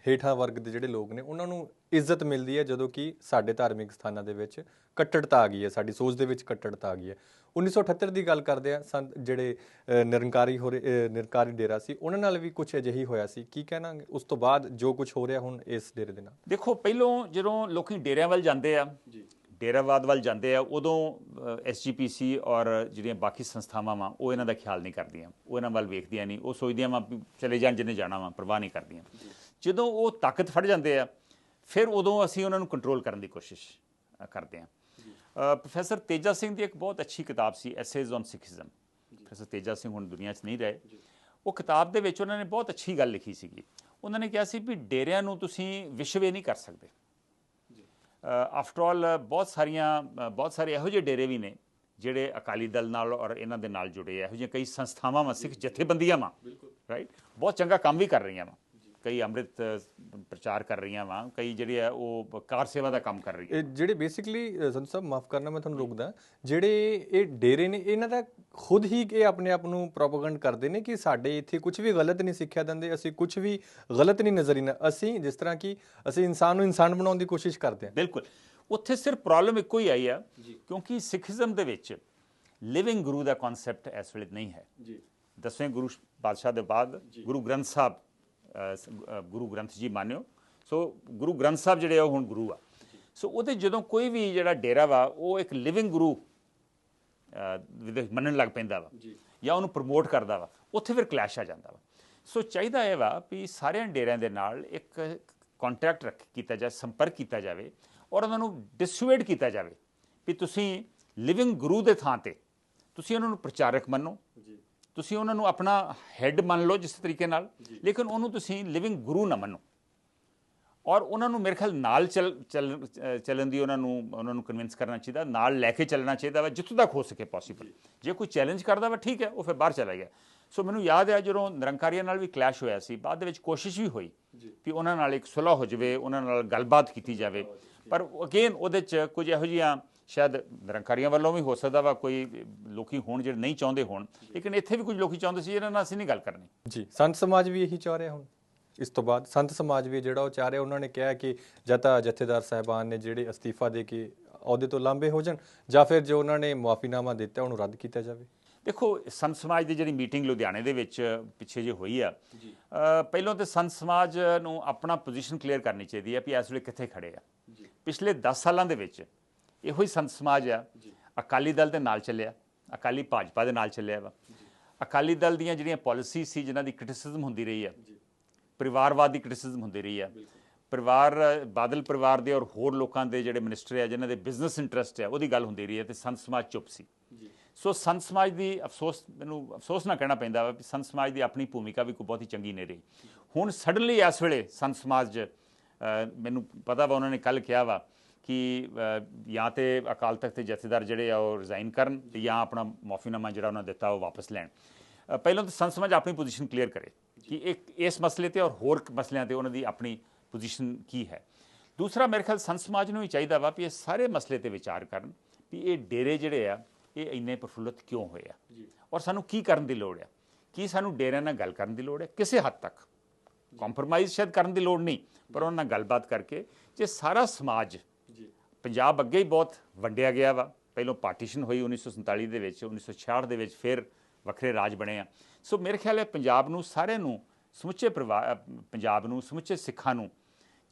ਹੇਠਾਂ ਵਰਗ ਦੇ ਜਿਹੜੇ ਲੋਕ ਨੇ ਉਹਨਾਂ ਨੂੰ ਇੱਜ਼ਤ ਮਿਲਦੀ ਹੈ ਜਦੋਂ ਕਿ ਸਾਡੇ ਧਾਰਮਿਕ ਸਥਾਨਾਂ ਦੇ ਵਿੱਚ ਕੱਟੜਤਾ ਆ ਗਈ ਹੈ ਸਾਡੀ ਸੋਚ ਦੇ ਵਿੱਚ ਕੱਟੜਤਾ ਆ ਗਈ ਹੈ। 1978 ਦੀ ਗੱਲ ਕਰਦੇ ਆ ਸੰਤ ਜਿਹੜੇ ਨਿਰੰਕਾਰੀ ਹੋ ਰਹੇ ਨਿਰੰਕਾਰੀ ਡੇਰਾ ਸੀ ਉਹਨਾਂ ਨਾਲ ਵੀ ਕੁਝ ਅਜਿਹੀ ਹੋਇਆ ਸੀ। ਕੀ ਕਹਿਣਾ ਉਸ ਤੋਂ ਬਾਅਦ ਜੋ ਕੁਝ ਹੋ ਰਿਹਾ ਹੁਣ ਇਸ ਡੇਰੇ ਦੇ ਨਾਲ? ਦੇਖੋ ਪਹਿਲੋਂ ਜਦੋਂ ਲੋਕੀ ਡੇਰਿਆਂ ਵੱਲ ਜਾਂਦੇ ਆ ਜੀ। ਡੇਰਾਵਾਦ ਵੱਲ ਜਾਂਦੇ ਆ, ਉਦੋਂ ਐਸਜੀਪੀਸੀ ਔਰ ਜਿਹੜੀਆਂ ਬਾਕੀ ਸੰਸਥਾਵਾਂ ਵਾ, ਉਹ ਇਹਨਾਂ ਦਾ ਖਿਆਲ ਨਹੀਂ ਕਰਦੀਆਂ। ਉਹ ਇਹਨਾਂ ਵੱਲ ਵੇਖਦੀਆਂ ਨਹੀਂ। ਉਹ ਸੋਚਦੀਆਂ ਵਾ ਵੀ ਚਲੇ ਜਾਣ ਜਿੰਨੇ ਜਾਣਾ ਵਾ, ਪਰਵਾਹ ਨਹੀਂ ਕਰਦੀਆਂ। ਜਦੋਂ ਉਹ ਤਾਕਤ ਫੜ ਜਾਂਦੇ ਆ, ਫਿਰ ਉਦੋਂ ਅਸੀਂ ਉਹਨਾਂ ਨੂੰ ਕੰਟਰੋਲ ਕਰਨ ਦੀ ਕੋਸ਼ਿਸ਼ ਕਰਦੇ ਆ। ਪ੍ਰੋਫੈਸਰ ਤੇਜਾ ਸਿੰਘ ਦੀ ਇੱਕ ਬਹੁਤ ਅੱਛੀ ਕਿਤਾਬ ਸੀ essays on Sikhism professor Teja Singh ਹੁਣ ਦੁਨੀਆ 'ਚ ਨਹੀਂ ਰਹੇ। ਉਹ ਕਿਤਾਬ ਦੇ ਵਿੱਚ ਉਹਨਾਂ ਨੇ ਬਹੁਤ ਅੱਛੀ ਗੱਲ ਲਿਖੀ ਸੀਗੀ। ਉਹਨਾਂ ਨੇ ਕਿਹਾ ਸੀ ਵੀ ਡੇਰਿਆਂ ਨੂੰ ਤੁਸੀਂ ਵਿਸ਼ਵੇ ਨਹੀਂ ਕਰ ਸਕਦੇ। ਆਫਟਰ ਆਲ ਬਹੁਤ ਸਾਰੀਆਂ ਬਹੁਤ ਸਾਰੇ ਇਹੋ ਜਿਹੇ ਡੇਰੇ ਵੀ ਨੇ ਜਿਹੜੇ ਅਕਾਲੀ ਦਲ ਨਾਲ ਔਰ ਇਹਨਾਂ ਦੇ ਨਾਲ ਜੁੜੇ ਆ। ਇਹੋ ਜਿਹੀਆਂ ਕਈ ਸੰਸਥਾਵਾਂ ਵਾ ਸਿੱਖ ਜਥੇਬੰਦੀਆਂ ਵਾ ਰਾਈਟ ਬਹੁਤ ਚੰਗਾ ਕੰਮ ਵੀ ਕਰ ਰਹੀਆਂ ਵਾ। ਕਈ ਅੰਮ੍ਰਿਤ ਪ੍ਰਚਾਰ ਕਰ ਰਹੀਆਂ ਵਾ ਕਈ ਜਿਹੜੇ ਆ ਉਹ ਕਾਰ ਸੇਵਾ ਦਾ ਕੰਮ ਕਰ ਰਹੀਆਂ ਇਹ ਜਿਹੜੇ ਬੇਸਿਕਲੀ ਸੰਤ ਸਾਹਿਬ ਮਾਫ ਕਰਨਾ ਮੈਂ ਤੁਹਾਨੂੰ ਰੋਕਦਾ ਜਿਹੜੇ ਇਹ ਡੇਰੇ ਨੇ ਇਹਨਾਂ ਦਾ ਖੁਦ ਹੀ ਇਹ ਆਪਣੇ ਆਪ ਨੂੰ ਪ੍ਰੋਪਾਗੈਂਡ ਕਰਦੇ ਨੇ ਕਿ ਸਾਡੇ ਇੱਥੇ ਕੁਝ ਵੀ ਗਲਤ ਨਹੀਂ ਸਿੱਖਿਆ ਦਿੰਦੇ ਅਸੀਂ ਕੁਝ ਵੀ ਗਲਤ ਨਹੀਂ ਨਜ਼ਰ ਇਨ ਅਸੀਂ ਜਿਸ ਤਰ੍ਹਾਂ ਕਿ ਅਸੀਂ ਇਨਸਾਨ ਨੂੰ ਇਨਸਾਨ ਬਣਾਉਣ ਦੀ ਕੋਸ਼ਿਸ਼ ਕਰਦੇ ਹਾਂ। ਬਿਲਕੁਲ। ਉੱਥੇ ਸਿਰਫ ਪ੍ਰੋਬਲਮ ਇੱਕੋ ਹੀ ਆਈ ਆ ਕਿਉਂਕਿ ਸਿੱਖੀਜ਼ਮ ਦੇ ਵਿੱਚ ਲਿਵਿੰਗ ਗੁਰੂ ਦਾ ਕਨਸੈਪਟ ਇਸ ਵੇਲੇ ਨਹੀਂ ਹੈ। ਜੀ। ਦਸਵੇਂ ਗੁਰੂ ਪਾਤਸ਼ਾਹ ਦੇ ਬਾਅਦ ਗੁਰੂ ਗ੍ਰੰਥ ਸਾਹਿਬ ਗੁਰੂ ਗ੍ਰੰਥ ਜੀ ਮੰਨਿਓ। ਸੋ ਗੁਰੂ ਗ੍ਰੰਥ ਸਾਹਿਬ ਜਿਹੜੇ ਆ ਉਹ ਹੁਣ ਗੁਰੂ ਆ। ਸੋ ਉਹਦੇ ਜਦੋਂ ਕੋਈ ਵੀ ਜਿਹੜਾ ਡੇਰਾ ਵਾ ਉਹ ਇੱਕ ਲਿਵਿੰਗ ਗੁਰੂ ਮੰਨਣ ਲੱਗ ਪੈਂਦਾ ਵਾ ਜਾਂ। ਉਹਨੂੰ ਪ੍ਰਮੋਟ ਕਰਦਾ ਵਾ ਉੱਥੇ ਫਿਰ ਕਲੈਸ਼ ਆ ਜਾਂਦਾ ਵਾ। ਸੋ ਚਾਹੀਦਾ ਇਹ ਵਾ ਵੀ ਸਾਰਿਆਂ ਡੇਰਿਆਂ ਦੇ ਨਾਲ ਇੱਕ ਕੰਟੈਕਟ ਰੱਖ ਕੀਤਾ ਜਾਏ ਸੰਪਰਕ ਕੀਤਾ ਜਾਵੇ ਔਰ ਉਹਨਾਂ ਨੂੰ ਡਿਸੂਏਡ ਕੀਤਾ ਜਾਵੇ ਵੀ ਤੁਸੀਂ ਲਿਵਿੰਗ ਗੁਰੂ ਦੇ ਥਾਂ ਤੇ ਤੁਸੀਂ ਉਹਨਾਂ ਨੂੰ ਪ੍ਰਚਾਰਕ ਮੰਨੋ। ਤੁਸੀਂ ਉਹਨਾਂ ਨੂੰ ਆਪਣਾ ਹੈੱਡ ਮੰਨ ਲਓ ਜਿਸ ਤਰੀਕੇ ਨਾਲ ਲੇਕਿਨ ਉਹਨੂੰ ਤੁਸੀਂ ਲਿਵਿੰਗ ਗੁਰੂ ਨਾ ਮੰਨੋ। ਔਰ ਉਹਨਾਂ ਨੂੰ ਮੇਰੇ ਖਿਆਲ ਨਾਲ ਚੱਲ ਚੱਲਣ ਦੀ ਉਹਨਾਂ ਨੂੰ ਉਹਨਾਂ ਨੂੰ ਕਨਵਿੰਸ ਕਰਨਾ ਚਾਹੀਦਾ ਨਾਲ ਲੈ ਕੇ ਚੱਲਣਾ ਚਾਹੀਦਾ ਵਾ ਜਿੱਥੋਂ ਤੱਕ ਹੋ ਸਕੇ ਪੋਸੀਬਲ ਜੇ। ਕੋਈ ਚੈਲੰਜ ਕਰਦਾ ਵਾ ਠੀਕ ਹੈ ਉਹ ਫਿਰ ਬਾਹਰ ਚਲਾ ਗਿਆ। ਸੋ ਮੈਨੂੰ ਯਾਦ ਹੈ ਜਦੋਂ ਨਿਰੰਕਾਰੀਆਂ ਨਾਲ ਵੀ ਕਲੈਸ਼ ਹੋਇਆ ਸੀ ਬਾਅਦ ਦੇ ਵਿੱਚ ਕੋਸ਼ਿਸ਼ ਵੀ ਹੋਈ ਵੀ ਉਹਨਾਂ ਨਾਲ ਇੱਕ ਸੁਲਹ ਹੋ ਜਾਵੇ ਉਹਨਾਂ ਨਾਲ ਗੱਲਬਾਤ ਕੀਤੀ ਜਾਵੇ। ਪਰ ਅਗੇਨ ਉਹਦੇ ਚ ਕੁਝ ਇਹੋ ਜਿਹੀਆਂ ਸ਼ਾਇਦ ਨਿਰੰਕਾਰੀਆਂ ਵੱਲੋਂ ਵੀ ਹੋ ਸਕਦਾ ਵਾ ਕੋਈ ਲੋਕੀ ਹੋਣ ਜਿਹੜੇ ਨਹੀਂ ਚਾਹੁੰਦੇ ਹੋਣ। ਲੇਕਿਨ ਇੱਥੇ ਵੀ ਕੁਝ ਲੋਕੀ ਚਾਹੁੰਦੇ ਸੀ ਇਹਨਾਂ ਨਾਲ ਅਸੀਂ ਨਹੀਂ ਗੱਲ ਕਰਨੀ। ਜੀ ਸੰਤ ਸਮਾਜ ਵੀ ਇਹੀ ਚਾਹ ਰਿਹਾ ਹੁਣ। ਇਸ ਤੋਂ ਬਾਅਦ ਸੰਤ ਸਮਾਜ ਵੀ ਜਿਹੜਾ ਉਹ ਚਾਹ ਰਿਹਾ ਉਹਨਾਂ ਨੇ ਕਿਹਾ ਕਿ ਜਾਂ ਤਾਂ ਜਥੇਦਾਰ ਸਾਹਿਬਾਨ ਨੇ ਜਿਹੜੇ ਅਸਤੀਫਾ ਦੇ ਕੇ ਅਹੁਦੇ ਤੋਂ ਲਾਂਬੇ ਹੋ ਜਾਣ ਜਾਂ ਫਿਰ ਜੋ ਉਹਨਾਂ ਨੇ ਮੁਆਫੀਨਾਮਾ ਦਿੱਤਾ ਉਹਨੂੰ ਰੱਦ ਕੀਤਾ ਜਾਵੇ। ਦੇਖੋ ਸੰਤ ਸਮਾਜ ਦੀ ਜਿਹੜੀ ਮੀਟਿੰਗ ਲੁਧਿਆਣੇ ਦੇ ਵਿੱਚ ਪਿੱਛੇ ਜੇ ਹੋਈ ਆ ਪਹਿਲਾਂ ਤੇ ਸੰਤ ਸਮਾਜ ਨੂੰ ਆਪਣਾ ਪੋਜੀਸ਼ਨ ਕਲੀਅਰ ਕਰਨੀ ਚਾਹੀਦੀ ਹੈ ਵੀ ਇਸ ਵੇਲੇ ਕਿੱਥੇ ਖੜੇ ਆ। ਪਿਛਲੇ 10 ਸਾਲਾਂ ਦੇ ਵਿੱਚ ਇਹੋ ਹੀ ਸੰਤ ਸਮਾਜ ਆ। ਅਕਾਲੀ ਦਲ ਦੇ ਨਾਲ ਚੱਲਿਆ। ਅਕਾਲੀ ਭਾਜਪਾ ਦੇ ਨਾਲ ਚੱਲਿਆ ਵਾ। ਅਕਾਲੀ ਦਲ ਦੀਆਂ ਜਿਹੜੀਆਂ ਪਾਲਿਸੀ ਸੀ ਜਿਨ੍ਹਾਂ ਦੀ ਕ੍ਰਿਟਿਸਿਜ਼ਮ ਹੁੰਦੀ ਰਹੀ ਆ। ਪਰਿਵਾਰਵਾਦ ਦੀ ਕ੍ਰਿਟਿਸਿਜ਼ਮ ਹੁੰਦੀ ਰਹੀ ਆ। ਪਰਿਵਾਰ ਬਾਦਲ ਪਰਿਵਾਰ ਦੇ ਔਰ ਹੋਰ ਲੋਕਾਂ ਦੇ ਜਿਹੜੇ ਮਿਨਿਸਟਰ ਆ ਜਿਨ੍ਹਾਂ ਦੇ ਬਿਜ਼ਨਸ ਇੰਟਰਸਟ ਆ ਉਹਦੀ ਗੱਲ ਹੁੰਦੀ ਰਹੀ ਹੈ ਤੇ ਸੰਤ ਸਮਾਜ ਚੁੱਪ ਸੀ। ਸੋ ਸੰਤ ਸਮਾਜ ਦੀ ਅਫਸੋਸ ਮੈਨੂੰ ਅਫਸੋਸ ਨਾ ਕਹਿਣਾ ਪੈਂਦਾ ਵਾ ਵੀ ਸੰਤ ਸਮਾਜ ਦੀ ਆਪਣੀ ਭੂਮਿਕਾ ਵੀ ਕੋਈ ਬਹੁਤੀ ਚੰਗੀ ਨਹੀਂ ਰਹੀ। ਹੁਣ ਸਡਨਲੀ ਇਸ ਵੇਲੇ ਸੰਤ ਸਮਾਜ ਮੈਨੂੰ ਪਤਾ ਵਾ ਉਹਨਾਂ ਨੇ ਕੱਲ ਕਿਹਾ ਵਾ ਕਿ ਜਾਂ ਤੇ ਅਕਾਲ ਤਖਤ ਦੇ ਜਥੇਦਾਰ ਜਿਹੜੇ ਆ ਉਹ ਰਿਜ਼ਾਈਨ ਕਰਨ ਤੇ ਜਾਂ ਆਪਣਾ ਮਾਫੀਨਾਮਾ ਜਿਹੜਾ ਉਹਨਾਂ ਦਿੱਤਾ ਉਹ ਵਾਪਸ ਲੈਣ। ਪਹਿਲਾਂ ਤਾਂ ਸੰਤ ਸਮਾਜ ਆਪਣੀ ਪੋਜੀਸ਼ਨ ਕਲੀਅਰ ਕਰੇ ਕਿ ਇੱਕ ਇਸ ਮਸਲੇ ਤੇ ਔਰ ਹੋਰ ਮਸਲਿਆਂ ਤੇ ਉਹਨਾਂ ਦੀ ਆਪਣੀ ਪੋਜੀਸ਼ਨ ਕੀ ਹੈ। ਦੂਸਰਾ ਮੇਰੇ ਖਿਆਲ ਸੰਤ ਸਮਾਜ ਨੂੰ ਵੀ ਚਾਹੀਦਾ ਵਾ ਵੀ ਇਹ ਸਾਰੇ ਮਸਲੇ ਤੇ ਵਿਚਾਰ ਕਰਨ ਵੀ ਇਹ ਡੇਰੇ ਜਿਹੜੇ ਆ ਇਹ ਇੰਨੇ ਪ੍ਰਫੁੱਲਤ ਕਿਉਂ ਹੋਏ ਆ? ਔਰ ਸਾਨੂੰ ਕੀ ਕਰਨ ਦੀ ਲੋੜ ਆ? ਕੀ ਸਾਨੂੰ ਡੇਰਿਆਂ ਨਾਲ ਗੱਲ ਕਰਨ ਦੀ ਲੋੜ ਹੈ ਕਿਸੇ ਹੱਦ ਤੱਕ। ਕੰਪਰੋਮਾਈਜ਼ ਸ਼ਾਇਦ ਕਰਨ ਦੀ ਲੋੜ ਨਹੀਂ ਪਰ ਉਹਨਾਂ ਨਾਲ ਗੱਲਬਾਤ ਕਰਕੇ ਜੇ ਸਾਰਾ ਸਮਾਜ ਪੰਜਾਬ ਅੱਗੇ ਹੀ ਬਹੁਤ ਵੰਡਿਆ ਗਿਆ ਵਾ। ਪਹਿਲੋਂ ਪਾਰਟੀਸ਼ਨ ਹੋਈ 1947 ਦੇ ਵਿੱਚ 1966 ਦੇ ਵਿੱਚ ਫਿਰ ਵੱਖਰੇ ਰਾਜ ਬਣੇ ਆ। ਸੋ ਮੇਰੇ ਖਿਆਲ ਹੈ ਪੰਜਾਬ ਨੂੰ, ਸਾਰਿਆਂ ਨੂੰ, ਸਮੁੱਚੇ ਪਰਿਵਾ- ਪੰਜਾਬ ਨੂੰ, ਸਮੁੱਚੇ ਸਿੱਖਾਂ ਨੂੰ,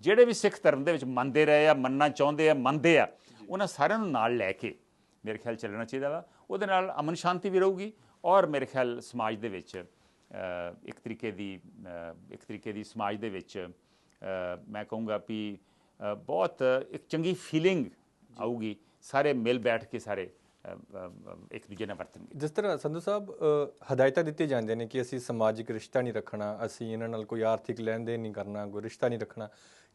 ਜਿਹੜੇ ਵੀ ਸਿੱਖ ਧਰਮ ਦੇ ਵਿੱਚ ਮੰਨਦੇ ਰਹੇ ਆ, ਮੰਨਣਾ ਚਾਹੁੰਦੇ ਆ, ਮੰਨਦੇ ਆ, ਉਹਨਾਂ ਸਾਰਿਆਂ ਨੂੰ ਨਾਲ ਲੈ ਕੇ ਮੇਰੇ ਖਿਆਲ ਚੱਲਣਾ ਚਾਹੀਦਾ ਵਾ। ਉਹਦੇ ਨਾਲ ਅਮਨ ਸ਼ਾਂਤੀ ਵੀ ਰਹੂਗੀ ਔਰ ਮੇਰੇ ਖਿਆਲ ਸਮਾਜ ਦੇ ਵਿੱਚ ਇੱਕ ਤਰੀਕੇ ਦੀ ਇੱਕ ਤਰੀਕੇ ਦੀ ਸਮਾਜ ਦੇ ਵਿੱਚ ਮੈਂ ਕਹੂੰਗਾ ਵੀ ਬਹੁਤ ਇੱਕ ਚੰਗੀ ਫੀਲਿੰਗ ਆਊਗੀ। ਸਾਰੇ ਮਿਲ ਬੈਠ ਕੇ ਸਾਰੇ ਇੱਕ ਦੂਜੇ ਨਾਲ ਵਰਤਣਗੇ। ਜਿਸ ਤਰ੍ਹਾਂ ਸੰਧੂ ਸਾਹਿਬ ਹਦਾਇਤਾਂ ਦਿੱਤੀਆਂ ਜਾਂਦੀਆਂ ਨੇ ਕਿ ਅਸੀਂ ਸਮਾਜਿਕ ਰਿਸ਼ਤਾ ਨਹੀਂ ਰੱਖਣਾ ਅਸੀਂ ਇਹਨਾਂ ਨਾਲ ਕੋਈ ਆਰਥਿਕ ਲੈਣ ਦੇਣ ਨਹੀਂ ਕਰਨਾ ਕੋਈ ਰਿਸ਼ਤਾ ਨਹੀਂ ਰੱਖਣਾ।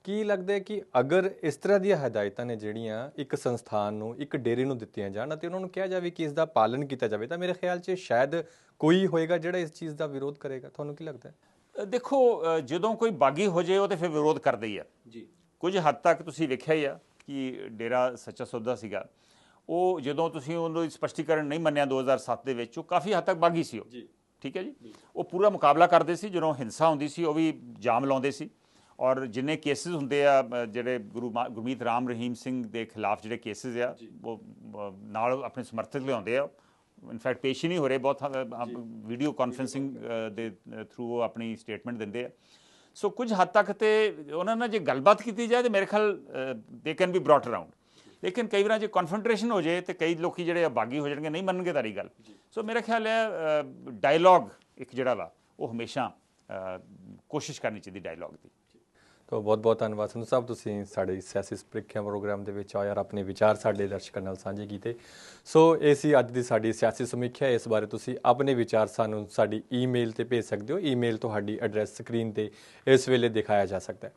ਕੀ ਲੱਗਦਾ ਹੈ ਕਿ ਅਗਰ ਇਸ ਤਰ੍ਹਾਂ ਦੀਆਂ ਹਦਾਇਤਾਂ ਨੇ ਜਿਹੜੀਆਂ ਇੱਕ ਸੰਸਥਾਨ ਨੂੰ ਇੱਕ ਡੇਰੇ ਨੂੰ ਦਿੱਤੀਆਂ ਜਾਣ ਅਤੇ ਉਹਨਾਂ ਨੂੰ ਕਿਹਾ ਜਾਵੇ ਕਿ ਇਸ ਦਾ ਪਾਲਨ ਕੀਤਾ ਜਾਵੇ ਤਾਂ ਮੇਰੇ ਖਿਆਲ 'ਚ ਸ਼ਾਇਦ ਕੋਈ ਹੋਏਗਾ ਜਿਹੜਾ ਇਸ ਚੀਜ਼ ਦਾ ਵਿਰੋਧ ਕਰੇਗਾ। ਤੁਹਾਨੂੰ ਕੀ ਲੱਗਦਾ ਹੈ? ਦੇਖੋ ਜਦੋਂ ਕੋਈ ਬਾਗੀ ਹੋ ਜਾਏ ਉਹ ਤੇ ਫਿਰ ਵਿਰੋਧ ਕਰਦੇ ਹੀ ਆ ਜੀ। ਕੁਝ ਹੱਦ ਤੱਕ ਤੁਸੀਂ ਵੇਖਿਆ ਹੀ ਆ ਕਿ ਡੇਰਾ ਸੱਚਾ ਸੌਦਾ ਸੀਗਾ। ਉਹ ਜਦੋਂ ਤੁਸੀਂ ਉਹਨੂੰ ਸਪਸ਼ਟੀਕਰਨ ਨਹੀਂ ਮੰਨਿਆ 2007 ਦੇ ਵਿੱਚ ਉਹ ਕਾਫੀ ਹੱਦ ਤੱਕ ਬਾਗੀ ਸੀ ਉਹ। ਜੀ। ਠੀਕ ਹੈ ਜੀ? ਉਹ ਪੂਰਾ ਮੁਕਾਬਲਾ ਕਰਦੇ ਸੀ ਜਦੋਂ ਹਿੰਸਾ ਹੁੰਦੀ ਸੀ ਉਹ ਵੀ ਜਾਮ ਲਾਉਂਦੇ ਸੀ। ਔਰ ਜਿੰਨੇ ਕੇਸਿਸ ਹੁੰਦੇ ਆ ਜਿਹੜੇ ਗੁਰੂ ਗੁਰਮੀਤ ਰਾਮ ਰਹੀਮ ਸਿੰਘ ਦੇ ਖਿਲਾਫ ਜਿਹੜੇ ਕੇਸਿਸ ਆ ਉਹ ਨਾਲ ਆਪਣੇ ਸਮਰਥਕ ਲਿਆਉਂਦੇ ਆ। ਇਨਫੈਕਟ ਪੇਸ਼ ਹੀ ਨਹੀਂ ਹੋ ਰਹੇ ਬਹੁਤ ਵੀਡੀਓ ਕਾਨਫਰੈਂਸਿੰਗ ਦੇ ਥਰੂ ਆਪਣੀ ਸਟੇਟਮੈਂਟ ਦਿੰਦੇ ਆ। ਸੋ ਕੁਝ ਹੱਦ ਤੱਕ ਤੇ ਉਹਨਾਂ ਨਾਲ ਜੇ ਗੱਲਬਾਤ ਕੀਤੀ ਜਾਏ ਤੇ ਮੇਰੇ ਖਿਆਲ they can be brought around ਲੇਕਿਨ ਕਈ ਵਾਰ ਜੇ ਕਨਫਰੰਟ੍ਰੇਸ਼ਨ ਹੋ ਜਾਏ ਤੇ ਕਈ ਲੋਕੀ ਜਿਹੜੇ ਆ ਬਾਗੀ ਹੋ ਜਾਣਗੇ ਨਹੀਂ ਮੰਨਣਗੇ ਤਾਰੀ ਗੱਲ। ਸੋ ਮੇਰਾ ਖਿਆਲ ਹੈ ਡਾਇਲੌਗ ਇੱਕ ਜਿਹੜਾ ਵਾ ਉਹ ਹਮੇਸ਼ਾ ਕੋਸ਼ਿਸ਼ ਕਰਨੀ ਚਾਹੀਦੀ ਡਾਇਲੌਗ ਦੀ। ਤੋ ਬਹੁਤ ਬਹੁਤ ਧੰਨਵਾਦ ਸੰਧੂ ਸਾਹਿਬ ਤੁਸੀਂ ਸਾਡੇ ਸਿਆਸੀ ਪ੍ਰੀਖਿਆ ਪ੍ਰੋਗਰਾਮ ਦੇ ਵਿੱਚ ਆਏ ਔਰ ਆਪਣੇ ਵਿਚਾਰ ਸਾਡੇ ਦਰਸ਼ਕਾਂ ਨਾਲ ਸਾਂਝੇ ਕੀਤੇ। ਸੋ ਇਹ ਸੀ ਅੱਜ ਦੀ ਸਾਡੀ ਸਿਆਸੀ ਸਮੀਖਿਆ। ਇਸ ਬਾਰੇ ਤੁਸੀਂ ਆਪਣੇ ਵਿਚਾਰ ਸਾਨੂੰ ਸਾਡੀ ਈਮੇਲ ਤੇ ਭੇਜ ਸਕਦੇ ਹੋ। ਈਮੇਲ ਤੁਹਾਡੀ ਐਡਰੈਸ ਸਕਰੀਨ ਤੇ ਇਸ ਵੇਲੇ ਦਿਖਾਇਆ ਜਾ ਸਕਦਾ ਹੈ।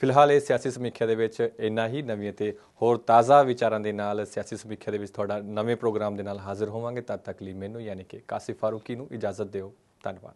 ਫਿਲਹਾਲ ਇਹ ਸਿਆਸੀ ਸਮੀਖਿਆ ਦੇ ਵਿੱਚ ਇੰਨਾ ਹੀ। ਨਵੀਆਂ ਤੇ ਹੋਰ ਤਾਜ਼ਾ ਵਿਚਾਰਾਂ ਦੇ ਨਾਲ ਸਿਆਸੀ ਸਮੀਖਿਆ ਦੇ ਵਿੱਚ ਤੁਹਾਡਾ ਨਵੇਂ ਪ੍ਰੋਗਰਾਮ ਦੇ ਨਾਲ ਹਾਜ਼ਰ ਹੋਵਾਂਗੇ। ਤਦ ਤੱਕ ਲਈ ਮੈਨੂੰ ਯਾਨੀ ਕਿ ਕਾਸਿਫ ਫਾਰੂਕੀ ਨੂੰ ਇਜਾਜ਼ਤ ਦਿਓ। ਧੰਨਵਾਦ।